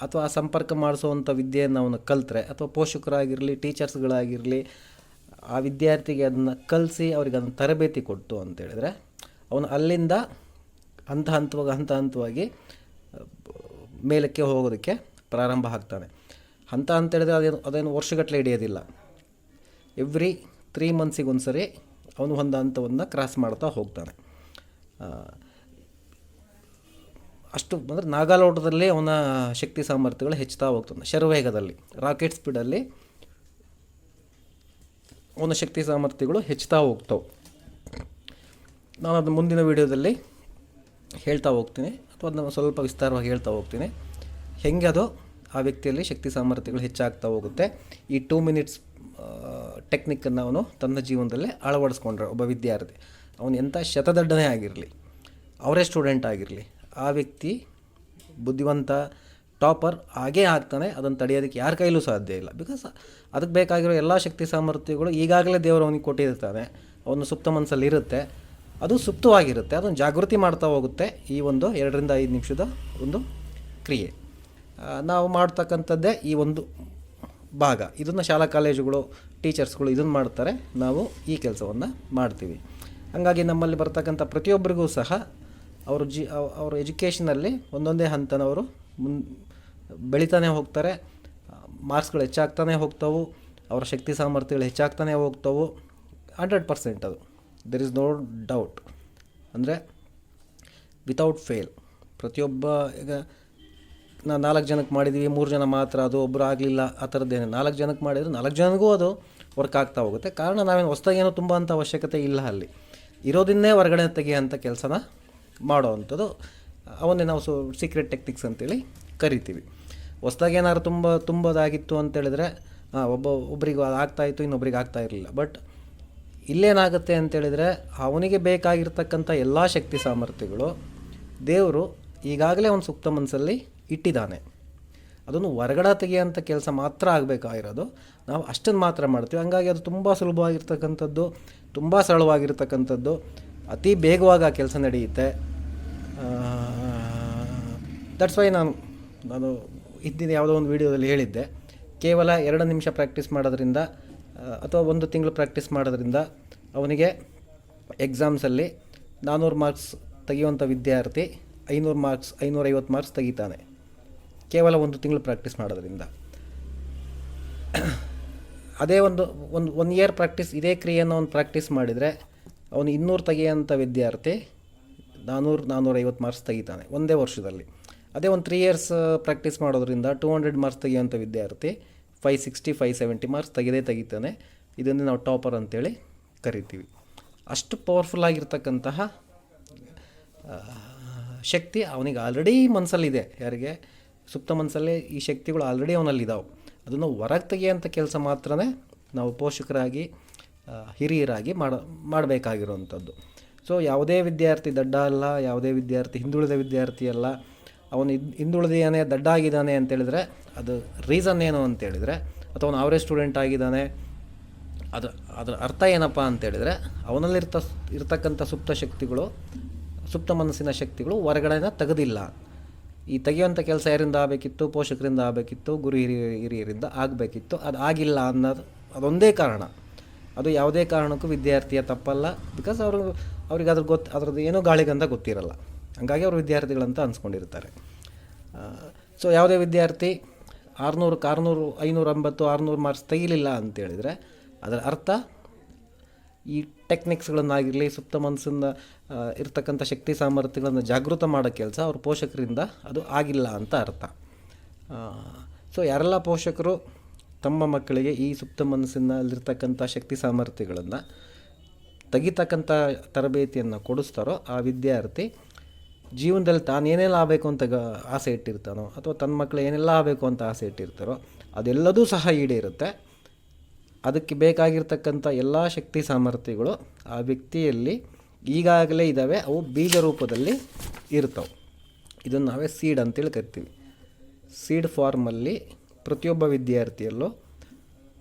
ಅಥವಾ ಆ ಸಂಪರ್ಕ ಮಾಡಿಸುವಂಥ ವಿದ್ಯೆಯನ್ನು ಅವನು ಕಲ್ತ್ರೆ ಅಥವಾ ಪೋಷಕರಾಗಿರಲಿ, ಟೀಚರ್ಸ್ಗಳಾಗಿರಲಿ, ಆ ವಿದ್ಯಾರ್ಥಿಗೆ ಅದನ್ನು ಕಲಿಸಿ ಅವ್ರಿಗೆ ಅದನ್ನು ತರಬೇತಿ ಕೊಟ್ಟು ಅಂತೇಳಿದರೆ ಅವನು ಅಲ್ಲಿಂದ ಹಂತ ಹಂತವಾಗಿ ಹಂತ ಹಂತವಾಗಿ ಮೇಲಕ್ಕೆ ಹೋಗೋದಕ್ಕೆ ಪ್ರಾರಂಭ ಆಗ್ತಾನೆ ಹಂತ ಅಂತ ಹೇಳಿದ್ರೆ ಅದೇನು ಅದೇನು ವರ್ಷಗಟ್ಟಲೆ ಹಿಡಿಯೋದಿಲ್ಲ. ಎವ್ರಿ ತ್ರೀ ಮಂತ್ಸಿಗೆ ಒಂದು ಸರಿ ಅವನು ಒಂದು ಹಂತವನ್ನು ಕ್ರಾಸ್ ಮಾಡ್ತಾ ಹೋಗ್ತಾನೆ. ಅಷ್ಟು ಅಂದರೆ ನಾಗಾಲೋಟದಲ್ಲಿ ಅವನ ಶಕ್ತಿ ಸಾಮರ್ಥ್ಯಗಳು ಹೆಚ್ಚುತ್ತಾ ಹೋಗ್ತಾನೆ ಶರವೇಗದಲ್ಲಿ ರಾಕೆಟ್ ಸ್ಪೀಡಲ್ಲಿ ಅವನ ಶಕ್ತಿ ಸಾಮರ್ಥ್ಯಗಳು ಹೆಚ್ಚುತ್ತಾ ಹೋಗ್ತವೆ. ನಾನು ಅದು ಮುಂದಿನ ವಿಡಿಯೋದಲ್ಲಿ ಹೇಳ್ತಾ ಹೋಗ್ತೀನಿ. ಅಥವಾ ಅದನ್ನು ಸ್ವಲ್ಪ ವಿಸ್ತಾರವಾಗಿ ಹೇಳ್ತಾ ಹೋಗ್ತೀನಿ. ಹೆಂಗೆ ಅದು? ಆ ವ್ಯಕ್ತಿಯಲ್ಲಿ ಶಕ್ತಿ ಸಾಮರ್ಥ್ಯಗಳು ಹೆಚ್ಚಾಗ್ತಾ ಹೋಗುತ್ತೆ. ಈ ಟೂ ಮಿನಿಟ್ಸ್ ಟೆಕ್ನಿಕ್ಕನ್ನು ಅವನು ತನ್ನ ಜೀವನದಲ್ಲೇ ಅಳವಡಿಸ್ಕೊಂಡ್ರೆ, ಒಬ್ಬ ವಿದ್ಯಾರ್ಥಿ. ಅವನು ಎಂಥ ಶತದಡ್ಡನೇ ಆಗಿರಲಿ, ಅವರೇ ಸ್ಟೂಡೆಂಟ್ ಆಗಿರಲಿ, ಆ ವ್ಯಕ್ತಿ ಬುದ್ಧಿವಂತ ಟಾಪರ್ ಹಾಗೇ ಆಗ್ತಾನೆ, ಅದನ್ನು ತಡೆಯೋದಕ್ಕೆ ಯಾರ ಕೈಲೂ ಸಾಧ್ಯ ಇಲ್ಲ. ಬಿಕಾಸ್ ಅದಕ್ಕೆ ಬೇಕಾಗಿರೋ ಎಲ್ಲ ಶಕ್ತಿ ಸಾಮರ್ಥ್ಯಗಳು ಈಗಾಗಲೇ ದೇವರು ಅವನಿಗೆ ಕೊಟ್ಟಿರ್ತಾನೆ. ಅವನು ಸುಪ್ತ ಮನಸ್ಸಲ್ಲಿ ಇರುತ್ತೆ. ಅದು ಸುಪ್ತವಾಗಿರುತ್ತೆ, ಅದನ್ನು ಜಾಗೃತಿ ಮಾಡ್ತಾ ಹೋಗುತ್ತೆ ಈ ಒಂದು ಎರಡರಿಂದ ಐದು ನಿಮಿಷದ ಒಂದು ಕ್ರಿಯೆ. ನಾವು ಮಾಡ್ತಕ್ಕಂಥದ್ದೇ ಈ ಒಂದು ಭಾಗ. ಇದನ್ನು ಶಾಲಾ ಕಾಲೇಜುಗಳು, ಟೀಚರ್ಸ್ಗಳು ಇದನ್ನು ಮಾಡ್ತಾರೆ. ನಾವು ಈ ಕೆಲಸವನ್ನು ಮಾಡ್ತೀವಿ. ಹಾಗಾಗಿ ನಮ್ಮಲ್ಲಿ ಬರ್ತಕ್ಕಂಥ ಪ್ರತಿಯೊಬ್ಬರಿಗೂ ಸಹ ಅವರು ಜಿ, ಅವ್- ಅವ್ರ ಎಜುಕೇಷನಲ್ಲಿ ಒಂದೊಂದೇ ಹಂತನವರು ಮುನ್, ಬೆಳಿತಾನೆ ಹೋಗ್ತಾರೆ. ಮಾರ್ಕ್ಸ್ಗಳು ಹೆಚ್ಚಾಗ್ತಾನೆ ಹೋಗ್ತಾವು. ಅವರ ಶಕ್ತಿ ಸಾಮರ್ಥ್ಯಗಳು ಹೆಚ್ಚಾಗ್ತಾನೆ ಹೋಗ್ತವು. ಹಂಡ್ರೆಡ್ ಪರ್ಸೆಂಟ್ ಅದು. ದೆರ್ ಇಸ್ ನೋ ಡೌಟ್ ಅಂದರೆ ವಿತೌಟ್ ಫೇಲ್ ಪ್ರತಿಯೊಬ್ಬ ಈಗ ನಾ ನಾಲ್ಕು ಜನಕ್ಕೆ ಮಾಡಿದ್ದೀವಿ ಮೂರು ಜನ ಮಾತ್ರ, ಅದು ಒಬ್ಬರು ಆಗಲಿಲ್ಲ, ಆ ಥರದ್ದೇನೆ ನಾಲ್ಕು ಜನಕ್ಕೆ ಮಾಡಿದರೆ ನಾಲ್ಕು ಜನಗೂ ಅದು ವರ್ಕ್ ಆಗ್ತಾ ಹೋಗುತ್ತೆ. ಕಾರಣ ನಾವೇನು ಹೊಸ್ದಾಗೇನೋ ತುಂಬ ಅಂಥ ಅವಶ್ಯಕತೆ ಇಲ್ಲ ಅಲ್ಲಿ. ಇರೋದನ್ನೇ ಹೊರಗಡೆ ತೆಗೆಯೋಂಥ ಕೆಲಸನ ಮಾಡೋವಂಥದ್ದು ಅವನ್ನೇ ನಾವು ಸೊ ಸೀಕ್ರೆಟ್ ಟೆಕ್ನಿಕ್ಸ್ ಅಂತೇಳಿ ಕರಿತೀವಿ. ಹೊಸ್ದಾಗಿ ಏನಾದ್ರು ತುಂಬ, ತುಂಬದಾಗಿತ್ತು ಅಂತೇಳಿದರೆ ಒಬ್ಬ ಒಬ್ಬರಿಗೆ ಅದು ಆಗ್ತಾಯಿತ್ತು ಇನ್ನೊಬ್ರಿಗೆ ಆಗ್ತಾ ಇರಲಿಲ್ಲ. ಬಟ್ ಇಲ್ಲೇನಾಗುತ್ತೆ ಅಂತೇಳಿದರೆ ಅವನಿಗೆ ಬೇಕಾಗಿರ್ತಕ್ಕಂಥ ಎಲ್ಲ ಶಕ್ತಿ ಸಾಮರ್ಥ್ಯಗಳು ದೇವರು ಈಗಾಗಲೇ ಒಂದು ಸುಪ್ತ ಮನಸ್ಸಲ್ಲಿ ಇಟ್ಟಿದ್ದಾನೆ. ಅದನ್ನು ಹೊರಗಡೆ ತೆಗೆಯೋಂಥ ಕೆಲಸ ಮಾತ್ರ ಆಗಬೇಕಾಗಿರೋದು ನಾವು ಅಷ್ಟನ್ನು ಮಾತ್ರ ಮಾಡ್ತೀವಿ. ಹಂಗಾಗಿ ಅದು ತುಂಬ ಸುಲಭವಾಗಿರ್ತಕ್ಕಂಥದ್ದು, ತುಂಬ ಸರಳವಾಗಿರ್ತಕ್ಕಂಥದ್ದು, ಅತಿ ಬೇಗವಾಗಿ ಆ ಕೆಲಸ ನಡೆಯುತ್ತೆ. ದಟ್ಸ್ ವೈ ನಾನು ನಾನು ಇದ್ದಿನ ಯಾವುದೋ ಒಂದು ವೀಡಿಯೋದಲ್ಲಿ ಹೇಳಿದ್ದೆ. ಕೇವಲ ಎರಡು ನಿಮಿಷ ಪ್ರಾಕ್ಟೀಸ್ ಮಾಡೋದ್ರಿಂದ ಅಥವಾ ಒಂದು ತಿಂಗಳು ಪ್ರಾಕ್ಟೀಸ್ ಮಾಡೋದ್ರಿಂದ ಅವನಿಗೆ ಎಕ್ಸಾಮ್ಸಲ್ಲಿ ನಾನ್ನೂರು ಮಾರ್ಕ್ಸ್ ತೆಗೆಯುವಂಥ ವಿದ್ಯಾರ್ಥಿ ಐನೂರು ಮಾರ್ಕ್ಸ್ ಐನೂರೈವತ್ತು ಮಾರ್ಕ್ಸ್ ತೆಗಿತಾನೆ. ಕೇವಲ ಒಂದು ತಿಂಗಳು ಪ್ರಾಕ್ಟೀಸ್ ಮಾಡೋದರಿಂದ. ಅದೇ ಒಂದು ಒಂದು ಒನ್ ಇಯರ್ ಪ್ರಾಕ್ಟೀಸ್ ಇದೇ ಕ್ರಿಯೆಯನ್ನು ಒಂದು ಪ್ರಾಕ್ಟೀಸ್ ಮಾಡಿದರೆ, ಅವನು ಇನ್ನೂರು ತೆಗೆಯೋಂಥ ವಿದ್ಯಾರ್ಥಿ ನಾನ್ನೂರು ನಾನ್ನೂರೈವತ್ತು ಮಾರ್ಕ್ಸ್ ತೆಗಿತಾನೆ, ಒಂದೇ ವರ್ಷದಲ್ಲಿ. ಅದೇ ಒಂದು ತ್ರೀ ಇಯರ್ಸ್ ಪ್ರಾಕ್ಟೀಸ್ ಮಾಡೋದ್ರಿಂದ ಟೂ ಹಂಡ್ರೆಡ್ ಮಾರ್ಕ್ಸ್ ತೆಗೆಯುವಂಥ ವಿದ್ಯಾರ್ಥಿ five sixty five seventy marks ತೆಗೆದೇ ತೆಗಿತಾನೆ. ಇದನ್ನೇ ನಾವು ಟಾಪರ್ ಅಂತೇಳಿ ಕರಿತೀವಿ. ಅಷ್ಟು ಪವರ್ಫುಲ್ ಆಗಿರ್ತಕ್ಕಂತಹ ಶಕ್ತಿ ಅವನಿಗೆ ಆಲ್ರೆಡಿ ಮನಸ್ಸಲ್ಲಿದೆ ಯಾರಿಗೆ? ಸುಪ್ತ ಮನಸ್ಸಲ್ಲೇ ಈ ಶಕ್ತಿಗಳು ಆಲ್ರೆಡಿ ಅವನಲ್ಲಿದ್ದಾವೆ ಅದನ್ನು ಹೊರಗೆ ತೆಗೆಯೋಂಥ ಕೆಲಸ ಮಾತ್ರನೇ ನಾವು ಪೋಷಕರಾಗಿ ಹಿರಿಯರಾಗಿ ಮಾಡ, ಮಾಡಬೇಕಾಗಿರುವಂಥದ್ದು. ಸೊ ಯಾವುದೇ ವಿದ್ಯಾರ್ಥಿ ದಡ್ಡ ಅಲ್ಲ, ಯಾವುದೇ ವಿದ್ಯಾರ್ಥಿ ಹಿಂದುಳಿದ ವಿದ್ಯಾರ್ಥಿ ಅಲ್ಲ, ಅವನು ಹಿಂದ್- ಹಿಂದುಳಿದಿದ್ದಾನೆ ದಡ್ಡ ಆಗಿದ್ದಾನೆ ಅಂತೇಳಿದರೆ ಅದು ರೀಸನ್ ಏನು ಅಂತೇಳಿದರೆ ಅಥವಾ ಅವನು ಅವರೇ ಸ್ಟೂಡೆಂಟ್ ಆಗಿದ್ದಾನೆ ಅದು ಅದರ ಅರ್ಥ ಏನಪ್ಪ ಅಂತೇಳಿದರೆ ಅವನಲ್ಲಿರ್ತ ಇರ್ತಕ್ಕಂಥ ಸುಪ್ತ ಶಕ್ತಿಗಳು, ಸುಪ್ತ ಮನಸ್ಸಿನ ಶಕ್ತಿಗಳು ಹೊರಗಡೆನ ತೆಗೆದಿಲ್ಲ. ಈ ತೆಗೆಯುವಂಥ ಕೆಲಸ ಯಾರಿಂದ ಆಗಬೇಕಿತ್ತು, ಪೋಷಕರಿಂದ ಆಗಬೇಕಿತ್ತು, ಗುರು ಹಿರಿಯ, ಹಿರಿಯರಿಂದ ಆಗಬೇಕಿತ್ತು. ಅದು ಆಗಿಲ್ಲ ಅನ್ನೋದು ಅದೊಂದೇ ಕಾರಣ. ಅದು ಯಾವುದೇ ಕಾರಣಕ್ಕೂ ವಿದ್ಯಾರ್ಥಿಯ ತಪ್ಪಲ್ಲ. ಬಿಕಾಸ್ ಅವರು ಅವ್ರಿಗೆ ಅದ್ರ ಗೊತ್ತು ಅದ್ರದ್ದು ಏನೋ ಗಾಳಿಗಂತ ಗೊತ್ತಿರಲ್ಲ. ಹಂಗಾಗಿ ಅವರು ವಿದ್ಯಾರ್ಥಿಗಳಂತ ಅನ್ಸ್ಕೊಂಡಿರ್ತಾರೆ. ಸೊ ಯಾವುದೇ ವಿದ್ಯಾರ್ಥಿ ಆರುನೂರು ಆರುನೂರು ಐನೂರ ಎಂಬತ್ತು ಆರುನೂರು ಮಾರ್ಕ್ಸ್ ತೆಗಿಲಿಲ್ಲ ಅಂತೇಳಿದರೆ, ಅದರ ಅರ್ಥ ಈ ಟೆಕ್ನಿಕ್ಸ್ಗಳನ್ನಾಗಿರಲಿ ಸುಪ್ತ ಮನಸ್ಸಿಂದ ಇರ್ತಕ್ಕಂಥ ಶಕ್ತಿ ಸಾಮರ್ಥ್ಯಗಳನ್ನು ಜಾಗೃತ ಮಾಡೋ ಕೆಲಸ ಅವ್ರ ಪೋಷಕರಿಂದ ಅದು ಆಗಿಲ್ಲ ಅಂತ ಅರ್ಥ. ಸೊ ಯಾರೆಲ್ಲ ಪೋಷಕರು ತಮ್ಮ ಮಕ್ಕಳಿಗೆ ಈ ಸುಪ್ತ ಮನಸ್ಸಿನಲ್ಲಿರ್ತಕ್ಕಂಥ ಶಕ್ತಿ ಸಾಮರ್ಥ್ಯಗಳನ್ನು ತೆಗಿತಕ್ಕಂಥ ತರಬೇತಿಯನ್ನು ಕೊಡಿಸ್ತಾರೋ ಆ ವಿದ್ಯಾರ್ಥಿ ಜೀವನದಲ್ಲಿ ತಾನು ಏನೆಲ್ಲ ಆಗಬೇಕು ಅಂತ ಗ, ಆಸೆ ಇಟ್ಟಿರ್ತಾನೋ ಅಥವಾ ತನ್ನ ಮಕ್ಕಳು ಏನೆಲ್ಲ ಆಗಬೇಕು ಅಂತ ಆಸೆ ಇಟ್ಟಿರ್ತಾರೋ ಅದೆಲ್ಲದೂ ಸಹ ಈಡೇರುತ್ತೆ. ಅದಕ್ಕೆ ಬೇಕಾಗಿರ್ತಕ್ಕಂಥ ಎಲ್ಲ ಶಕ್ತಿ ಸಾಮರ್ಥ್ಯಗಳು ಆ ವ್ಯಕ್ತಿಯಲ್ಲಿ ಈಗಾಗಲೇ ಇದ್ದಾವೆ ಅವು ಬೀಜ ರೂಪದಲ್ಲಿ ಇರ್ತವೆ. ಇದನ್ನು ನಾವೇ ಸೀಡ್ ಅಂತೇಳಿ ಕರಿತೀವಿ. ಸೀಡ್ ಫಾರ್ಮಲ್ಲಿ ಪ್ರತಿಯೊಬ್ಬ ವಿದ್ಯಾರ್ಥಿಯಲ್ಲೂ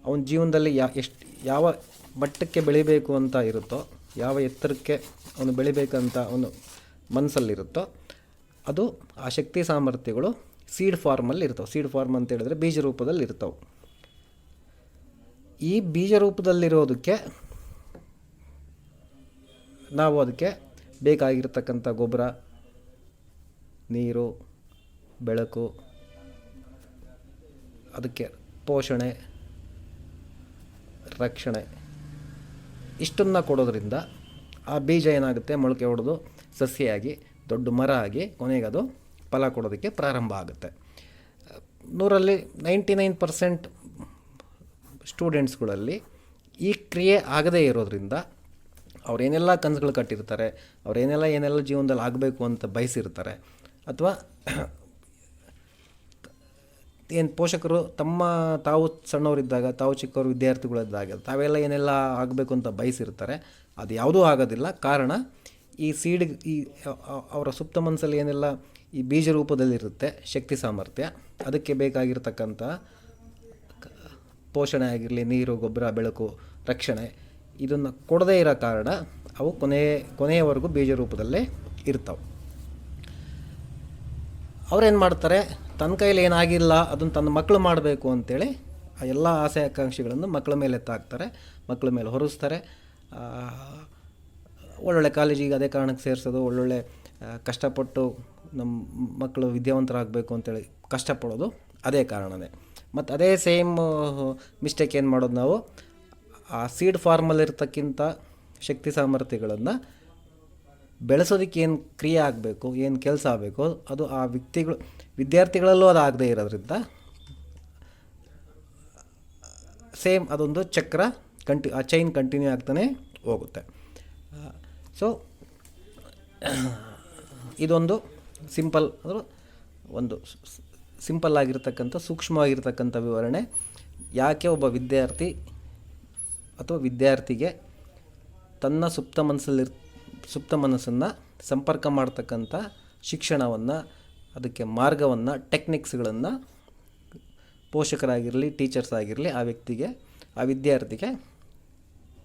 ಅವನ ಜೀವನದಲ್ಲಿ ಯಾ ಎಷ್ಟು ಯಾವ ಮಟ್ಟಕ್ಕೆ ಬೆಳಿಬೇಕು ಅಂತ ಇರುತ್ತೋ, ಯಾವ ಎತ್ತರಕ್ಕೆ ಅವನು ಬೆಳಿಬೇಕಂತ ಅವನು ಮನಸ್ಸಲ್ಲಿರುತ್ತೋ, ಅದು ಆ ಶಕ್ತಿ ಸಾಮರ್ಥ್ಯಗಳು ಸೀಡ್ ಫಾರ್ಮಲ್ಲಿ ಇರ್ತವೆ. ಸೀಡ್ ಫಾರ್ಮ್ ಅಂತ ಹೇಳಿದ್ರೆ ಬೀಜ ರೂಪದಲ್ಲಿ ಇರ್ತವೆ. ಈ ಬೀಜ ರೂಪದಲ್ಲಿರೋದಕ್ಕೆ ನಾವು ಅದಕ್ಕೆ ಬೇಕಾಗಿರ್ತಕ್ಕಂಥ ಗೊಬ್ಬರ, ನೀರು, ಬೆಳಕು, ಅದಕ್ಕೆ ಪೋಷಣೆ, ರಕ್ಷಣೆ ಇಷ್ಟನ್ನು ಕೊಡೋದ್ರಿಂದ ಆ ಬೀಜ ಏನಾಗುತ್ತೆ? ಮೊಳಕೆ ಹೊಡೆದು ಸಸಿಯಾಗಿ, ದೊಡ್ಡ ಮರ ಆಗಿ ಕೊನೆಗೆ ಅದು ಫಲ ಕೊಡೋದಕ್ಕೆ ಪ್ರಾರಂಭ ಆಗುತ್ತೆ. ನೂರಲ್ಲಿ ನೈಂಟಿ ನೈನ್ ಪರ್ಸೆಂಟ್ ಸ್ಟೂಡೆಂಟ್ಸ್ಗಳಲ್ಲಿ ಈ ಕ್ರಿಯೆ ಆಗದೇ ಇರೋದ್ರಿಂದ ಅವರೇನೆಲ್ಲ ಕನಸುಗಳು ಕಟ್ಟಿರ್ತಾರೆ, ಅವರೇನೆಲ್ಲ ಏನೆಲ್ಲ ಜೀವನದಲ್ಲಿ ಆಗಬೇಕು ಅಂತ ಬಯಸಿರ್ತಾರೆ. ಅಥವಾ ಏನು ಪೋಷಕರು ತಮ್ಮ ತಾವು ಸಣ್ಣವರಿದ್ದಾಗ, ತಾವು ಚಿಕ್ಕವರು ವಿದ್ಯಾರ್ಥಿಗಳಿದ್ದಾಗ, ತಾವೆಲ್ಲ ಏನೆಲ್ಲ ಆಗಬೇಕು ಅಂತ ಬಯಸಿರ್ತಾರೆ, ಅದು ಯಾವುದೂ ಆಗೋದಿಲ್ಲ. ಕಾರಣ, ಈ ಸೀಡ್, ಈ ಅವರ ಸುಪ್ತ ಮನಸ್ಸಲ್ಲಿ ಏನೆಲ್ಲ ಈ ಬೀಜ ರೂಪದಲ್ಲಿರುತ್ತೆ, ಶಕ್ತಿ ಸಾಮರ್ಥ್ಯ, ಅದಕ್ಕೆ ಬೇಕಾಗಿರ್ತಕ್ಕಂಥ ಪೋಷಣೆ ಆಗಿರಲಿ, ನೀರು, ಗೊಬ್ಬರ, ಬೆಳಕು, ರಕ್ಷಣೆ ಇದನ್ನು ಕೊಡದೇ ಇರೋ ಕಾರಣ ಅವು ಕೊನೆ, ಕೊನೆಯವರೆಗೂ ಬೀಜ ರೂಪದಲ್ಲೇ ಇರ್ತವೆ. ಅವ್ರೇನು ಮಾಡ್ತಾರೆ? ತನ್ನ ಕೈಲಿ ಏನಾಗಿಲ್ಲ ಅದನ್ನು ತನ್ನ ಮಕ್ಕಳು ಮಾಡಬೇಕು ಅಂತೇಳಿ ಆ ಎಲ್ಲ ಆಸೆ ಆಕಾಂಕ್ಷೆಗಳನ್ನು ಮಕ್ಕಳ ಮೇಲೆ ಎತ್ತಾಕ್ತಾರೆ ಮಕ್ಕಳ ಮೇಲೆ ಹೊರಿಸ್ತಾರೆ. ಒಳ್ಳೊಳ್ಳೆ ಕಾಲೇಜಿಗೆ ಅದೇ ಕಾರಣಕ್ಕೆ ಸೇರಿಸೋದು, ಒಳ್ಳೊಳ್ಳೆ ಕಷ್ಟಪಟ್ಟು ನಮ್ಮ ಮಕ್ಕಳು ವಿದ್ಯಾವಂತರಾಗಬೇಕು ಅಂತೇಳಿ ಕಷ್ಟಪಡೋದು ಅದೇ ಕಾರಣವೇ ಮತ್ತು ಅದೇ ಸೇಮ್, ಮಿಸ್ಟೇಕ್ ಏನು ಮಾಡೋದು ನಾವು? ಆ ಸೀಡ್ ಫಾರ್ಮಲ್ಲಿರ್ತಕ್ಕಂಥ ಶಕ್ತಿ ಸಾಮರ್ಥ್ಯಗಳನ್ನು ಬೆಳೆಸೋದಕ್ಕೆ ಏನು ಕ್ರಿಯೆ ಆಗಬೇಕು, ಏನು ಕೆಲಸ ಆಗಬೇಕು, ಅದು ಆ ವ್ಯಕ್ತಿಗಳು, ವಿದ್ಯಾರ್ಥಿಗಳಲ್ಲೂ ಅದು ಆಗದೆ ಇರೋದ್ರಿಂದ ಸೇಮ್ ಅದೊಂದು ಚಕ್ರ ಕಂಟಿ ಆ ಚೈನ್ ಕಂಟಿನ್ಯೂ ಆಗ್ತಾನೆ ಹೋಗುತ್ತೆ. ಸೊ ಇದೊಂದು ಸಿಂಪಲ್ ಅಂದರೆ ಒಂದು ಸಿಂಪಲ್ ಆಗಿರ್ತಕ್ಕಂಥ, ಸೂಕ್ಷ್ಮವಾಗಿರ್ತಕ್ಕಂಥ ವಿವರಣೆ. ಯಾಕೆ ಒಬ್ಬ ವಿದ್ಯಾರ್ಥಿ ಅಥವಾ ವಿದ್ಯಾರ್ಥಿಗೆ ತನ್ನ ಸುಪ್ತ ಮನಸ್ಸಲ್ಲಿ ಸುಪ್ತ ಮನಸ್ಸನ್ನು ಸಂಪರ್ಕ ಮಾಡ್ತಕ್ಕಂಥ ಶಿಕ್ಷಣವನ್ನು ಅದಕ್ಕೆ ಮಾರ್ಗವನ್ನು ಟೆಕ್ನಿಕ್ಸ್ಗಳನ್ನು ಪೋಷಕರಾಗಿರಲಿ ಟೀಚರ್ಸ್ ಆಗಿರಲಿ ಆ ವ್ಯಕ್ತಿಗೆ ಆ ವಿದ್ಯಾರ್ಥಿಗೆ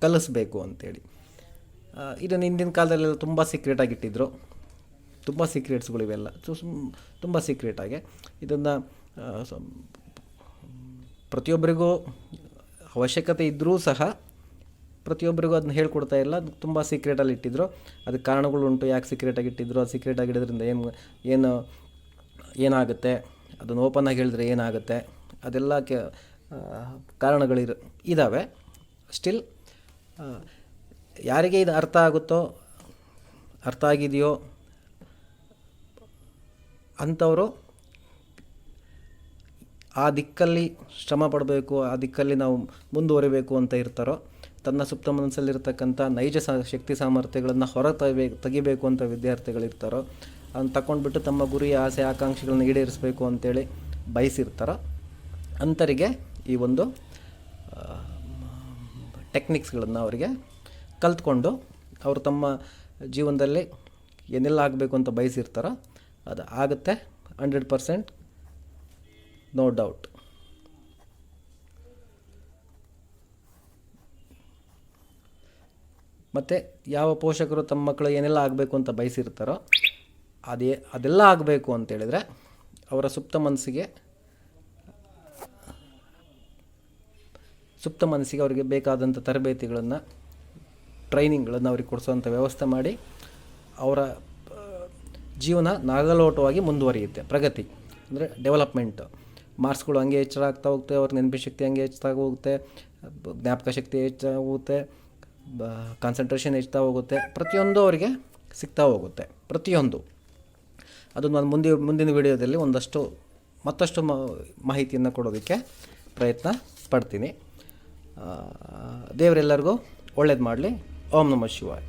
ಕಲಿಸ್ಬೇಕು ಅಂತೇಳಿ. ಆ, ಇದನ್ನು ಹಿಂದಿನ ಕಾಲದಲ್ಲೆಲ್ಲ ತುಂಬ ಸೀಕ್ರೆಟಾಗಿ ಇಟ್ಟಿದ್ರು ತುಂಬ ಸೀಕ್ರೆಟ್ಸ್ಗಳು ಇವೆಲ್ಲ ಸೊ ತುಂಬ ಸೀಕ್ರೆಟಾಗೆ ಇದನ್ನು ಪ್ರತಿಯೊಬ್ಬರಿಗೂ ಅವಶ್ಯಕತೆ ಇದ್ದರೂ ಸಹ ಪ್ರತಿಯೊಬ್ಬರಿಗೂ ಅದನ್ನ ಹೇಳ್ಕೊಡ್ತಾ ಇಲ್ಲ. ಅದು ತುಂಬ ಸೀಕ್ರೆಟಲ್ಲಿ ಇಟ್ಟಿದ್ರು. ಅದಕ್ಕೆ ಕಾರಣಗಳುಂಟು ಯಾಕೆ ಸೀಕ್ರೆಟಾಗಿ ಇಟ್ಟಿದ್ರು? ಅದು ಸೀಕ್ರೆಟಾಗಿ ಇಡೋದ್ರಿಂದ ಏನು ಏನು, ಏನಾಗುತ್ತೆ? ಅದನ್ನು ಓಪನ್ ಆಗಿ ಹೇಳಿದ್ರೆ ಏನಾಗುತ್ತೆ? ಅದೆಲ್ಲ ಕೆ ಕಾರಣಗಳಿರು ಇದ್ದಾವೆ ಸ್ಟಿಲ್ ಯಾರಿಗೆ ಇದು ಅರ್ಥ ಆಗುತ್ತೋ, ಅರ್ಥ ಆಗಿದೆಯೋ, ಅಂಥವರು ಆ ದಿಕ್ಕಲ್ಲಿ ಶ್ರಮ ಪಡಬೇಕು, ಆ ದಿಕ್ಕಲ್ಲಿ ನಾವು ಮುಂದುವರಿಬೇಕು ಅಂತ ಇರ್ತಾರೋ, ತನ್ನ ಸುಪ್ತ ಮನಸ್ಸಲ್ಲಿರ್ತಕ್ಕಂಥ ನೈಜ ಸ, ಶಕ್ತಿ ಸಾಮರ್ಥ್ಯಗಳನ್ನು ಹೊರ ತೆಗಿಬೇಕು ತೆಗಿಬೇಕು ಅಂತ ವಿದ್ಯಾರ್ಥಿಗಳಿರ್ತಾರೋ ಅದನ್ನು ತಗೊಂಡ್ಬಿಟ್ಟು ತಮ್ಮ ಗುರಿ, ಆಸೆ ಆಕಾಂಕ್ಷೆಗಳನ್ನ ಈಡೇರಿಸಬೇಕು ಅಂತೇಳಿ ಬಯಸಿರ್ತಾರೋ, ಅಂಥರಿಗೆ ಈ ಒಂದು ಟೆಕ್ನಿಕ್ಸ್ಗಳನ್ನು ಅವರಿಗೆ ಕಲ್ತ್ಕೊಂಡು ಅವರು ತಮ್ಮ ಜೀವನದಲ್ಲಿ ಏನೆಲ್ಲ ಆಗಬೇಕು ಅಂತ ಬಯಸಿರ್ತಾರೋ ಅದು ಆಗುತ್ತೆ ಹಂಡ್ರೆಡ್ ಪರ್ಸೆಂಟ್ ನೋ ಡೌಟ್ ಮತ್ತು ಯಾವ ಪೋಷಕರು ತಮ್ಮ ಮಕ್ಕಳು ಏನೆಲ್ಲ ಆಗಬೇಕು ಅಂತ ಬಯಸಿರ್ತಾರೋ ಅದೇ, ಅದೆಲ್ಲ ಆಗಬೇಕು ಅಂತೇಳಿದರೆ ಅವರ ಸುಪ್ತ ಮನಸ್ಸಿಗೆ ಸುಪ್ತ ಮನಸ್ಸಿಗೆ ಅವರಿಗೆ ಬೇಕಾದಂಥ ತರಬೇತಿಗಳನ್ನು, ಟ್ರೈನಿಂಗ್ಗಳನ್ನು ಅವ್ರಿಗೆ ಕೊಡಿಸೋವಂಥ ವ್ಯವಸ್ಥೆ ಮಾಡಿ ಅವರ, ಜೀವನ ನಾಗಲೋಟವಾಗಿ ಮುಂದುವರಿಯುತ್ತೆ. ಪ್ರಗತಿ ಅಂದರೆ ಡೆವಲಪ್ಮೆಂಟ್. ಮಾರ್ಕ್ಸ್ಗಳು ಹಂಗೆ ಹೆಚ್ಚಾಗ್ತಾ ಹೋಗುತ್ತೆ, ಅವ್ರ ನೆನಪಿನ ಶಕ್ತಿ ಹಂಗೆ ಹೆಚ್ಚಾಗಿ ಹೋಗುತ್ತೆ, ಜ್ಞಾಪಕ ಶಕ್ತಿ ಹೆಚ್ಚಾಗುತ್ತೆ ಬ ಕಾನ್ಸಂಟ್ರೇಷನ್ ಹೆಚ್ಚುತ್ತಾ ಹೋಗುತ್ತೆ, ಪ್ರತಿಯೊಂದು ಅವರಿಗೆ ಸಿಗ್ತಾ ಹೋಗುತ್ತೆ, ಪ್ರತಿಯೊಂದು. ಅದು ನಾನು ಮುಂದೆ, ಮುಂದಿನ ವಿಡಿಯೋದಲ್ಲಿ ಒಂದಷ್ಟು, ಮತ್ತಷ್ಟು ಮಾಹಿತಿಯನ್ನು ಕೊಡೋದಕ್ಕೆ ಪ್ರಯತ್ನ ಪಡ್ತೀನಿ. ದೇವರೆಲ್ಲರಿಗೂ ಒಳ್ಳೇದು ಮಾಡಲಿ. ಓಂ ನಮಃ ಶಿವಾಯ.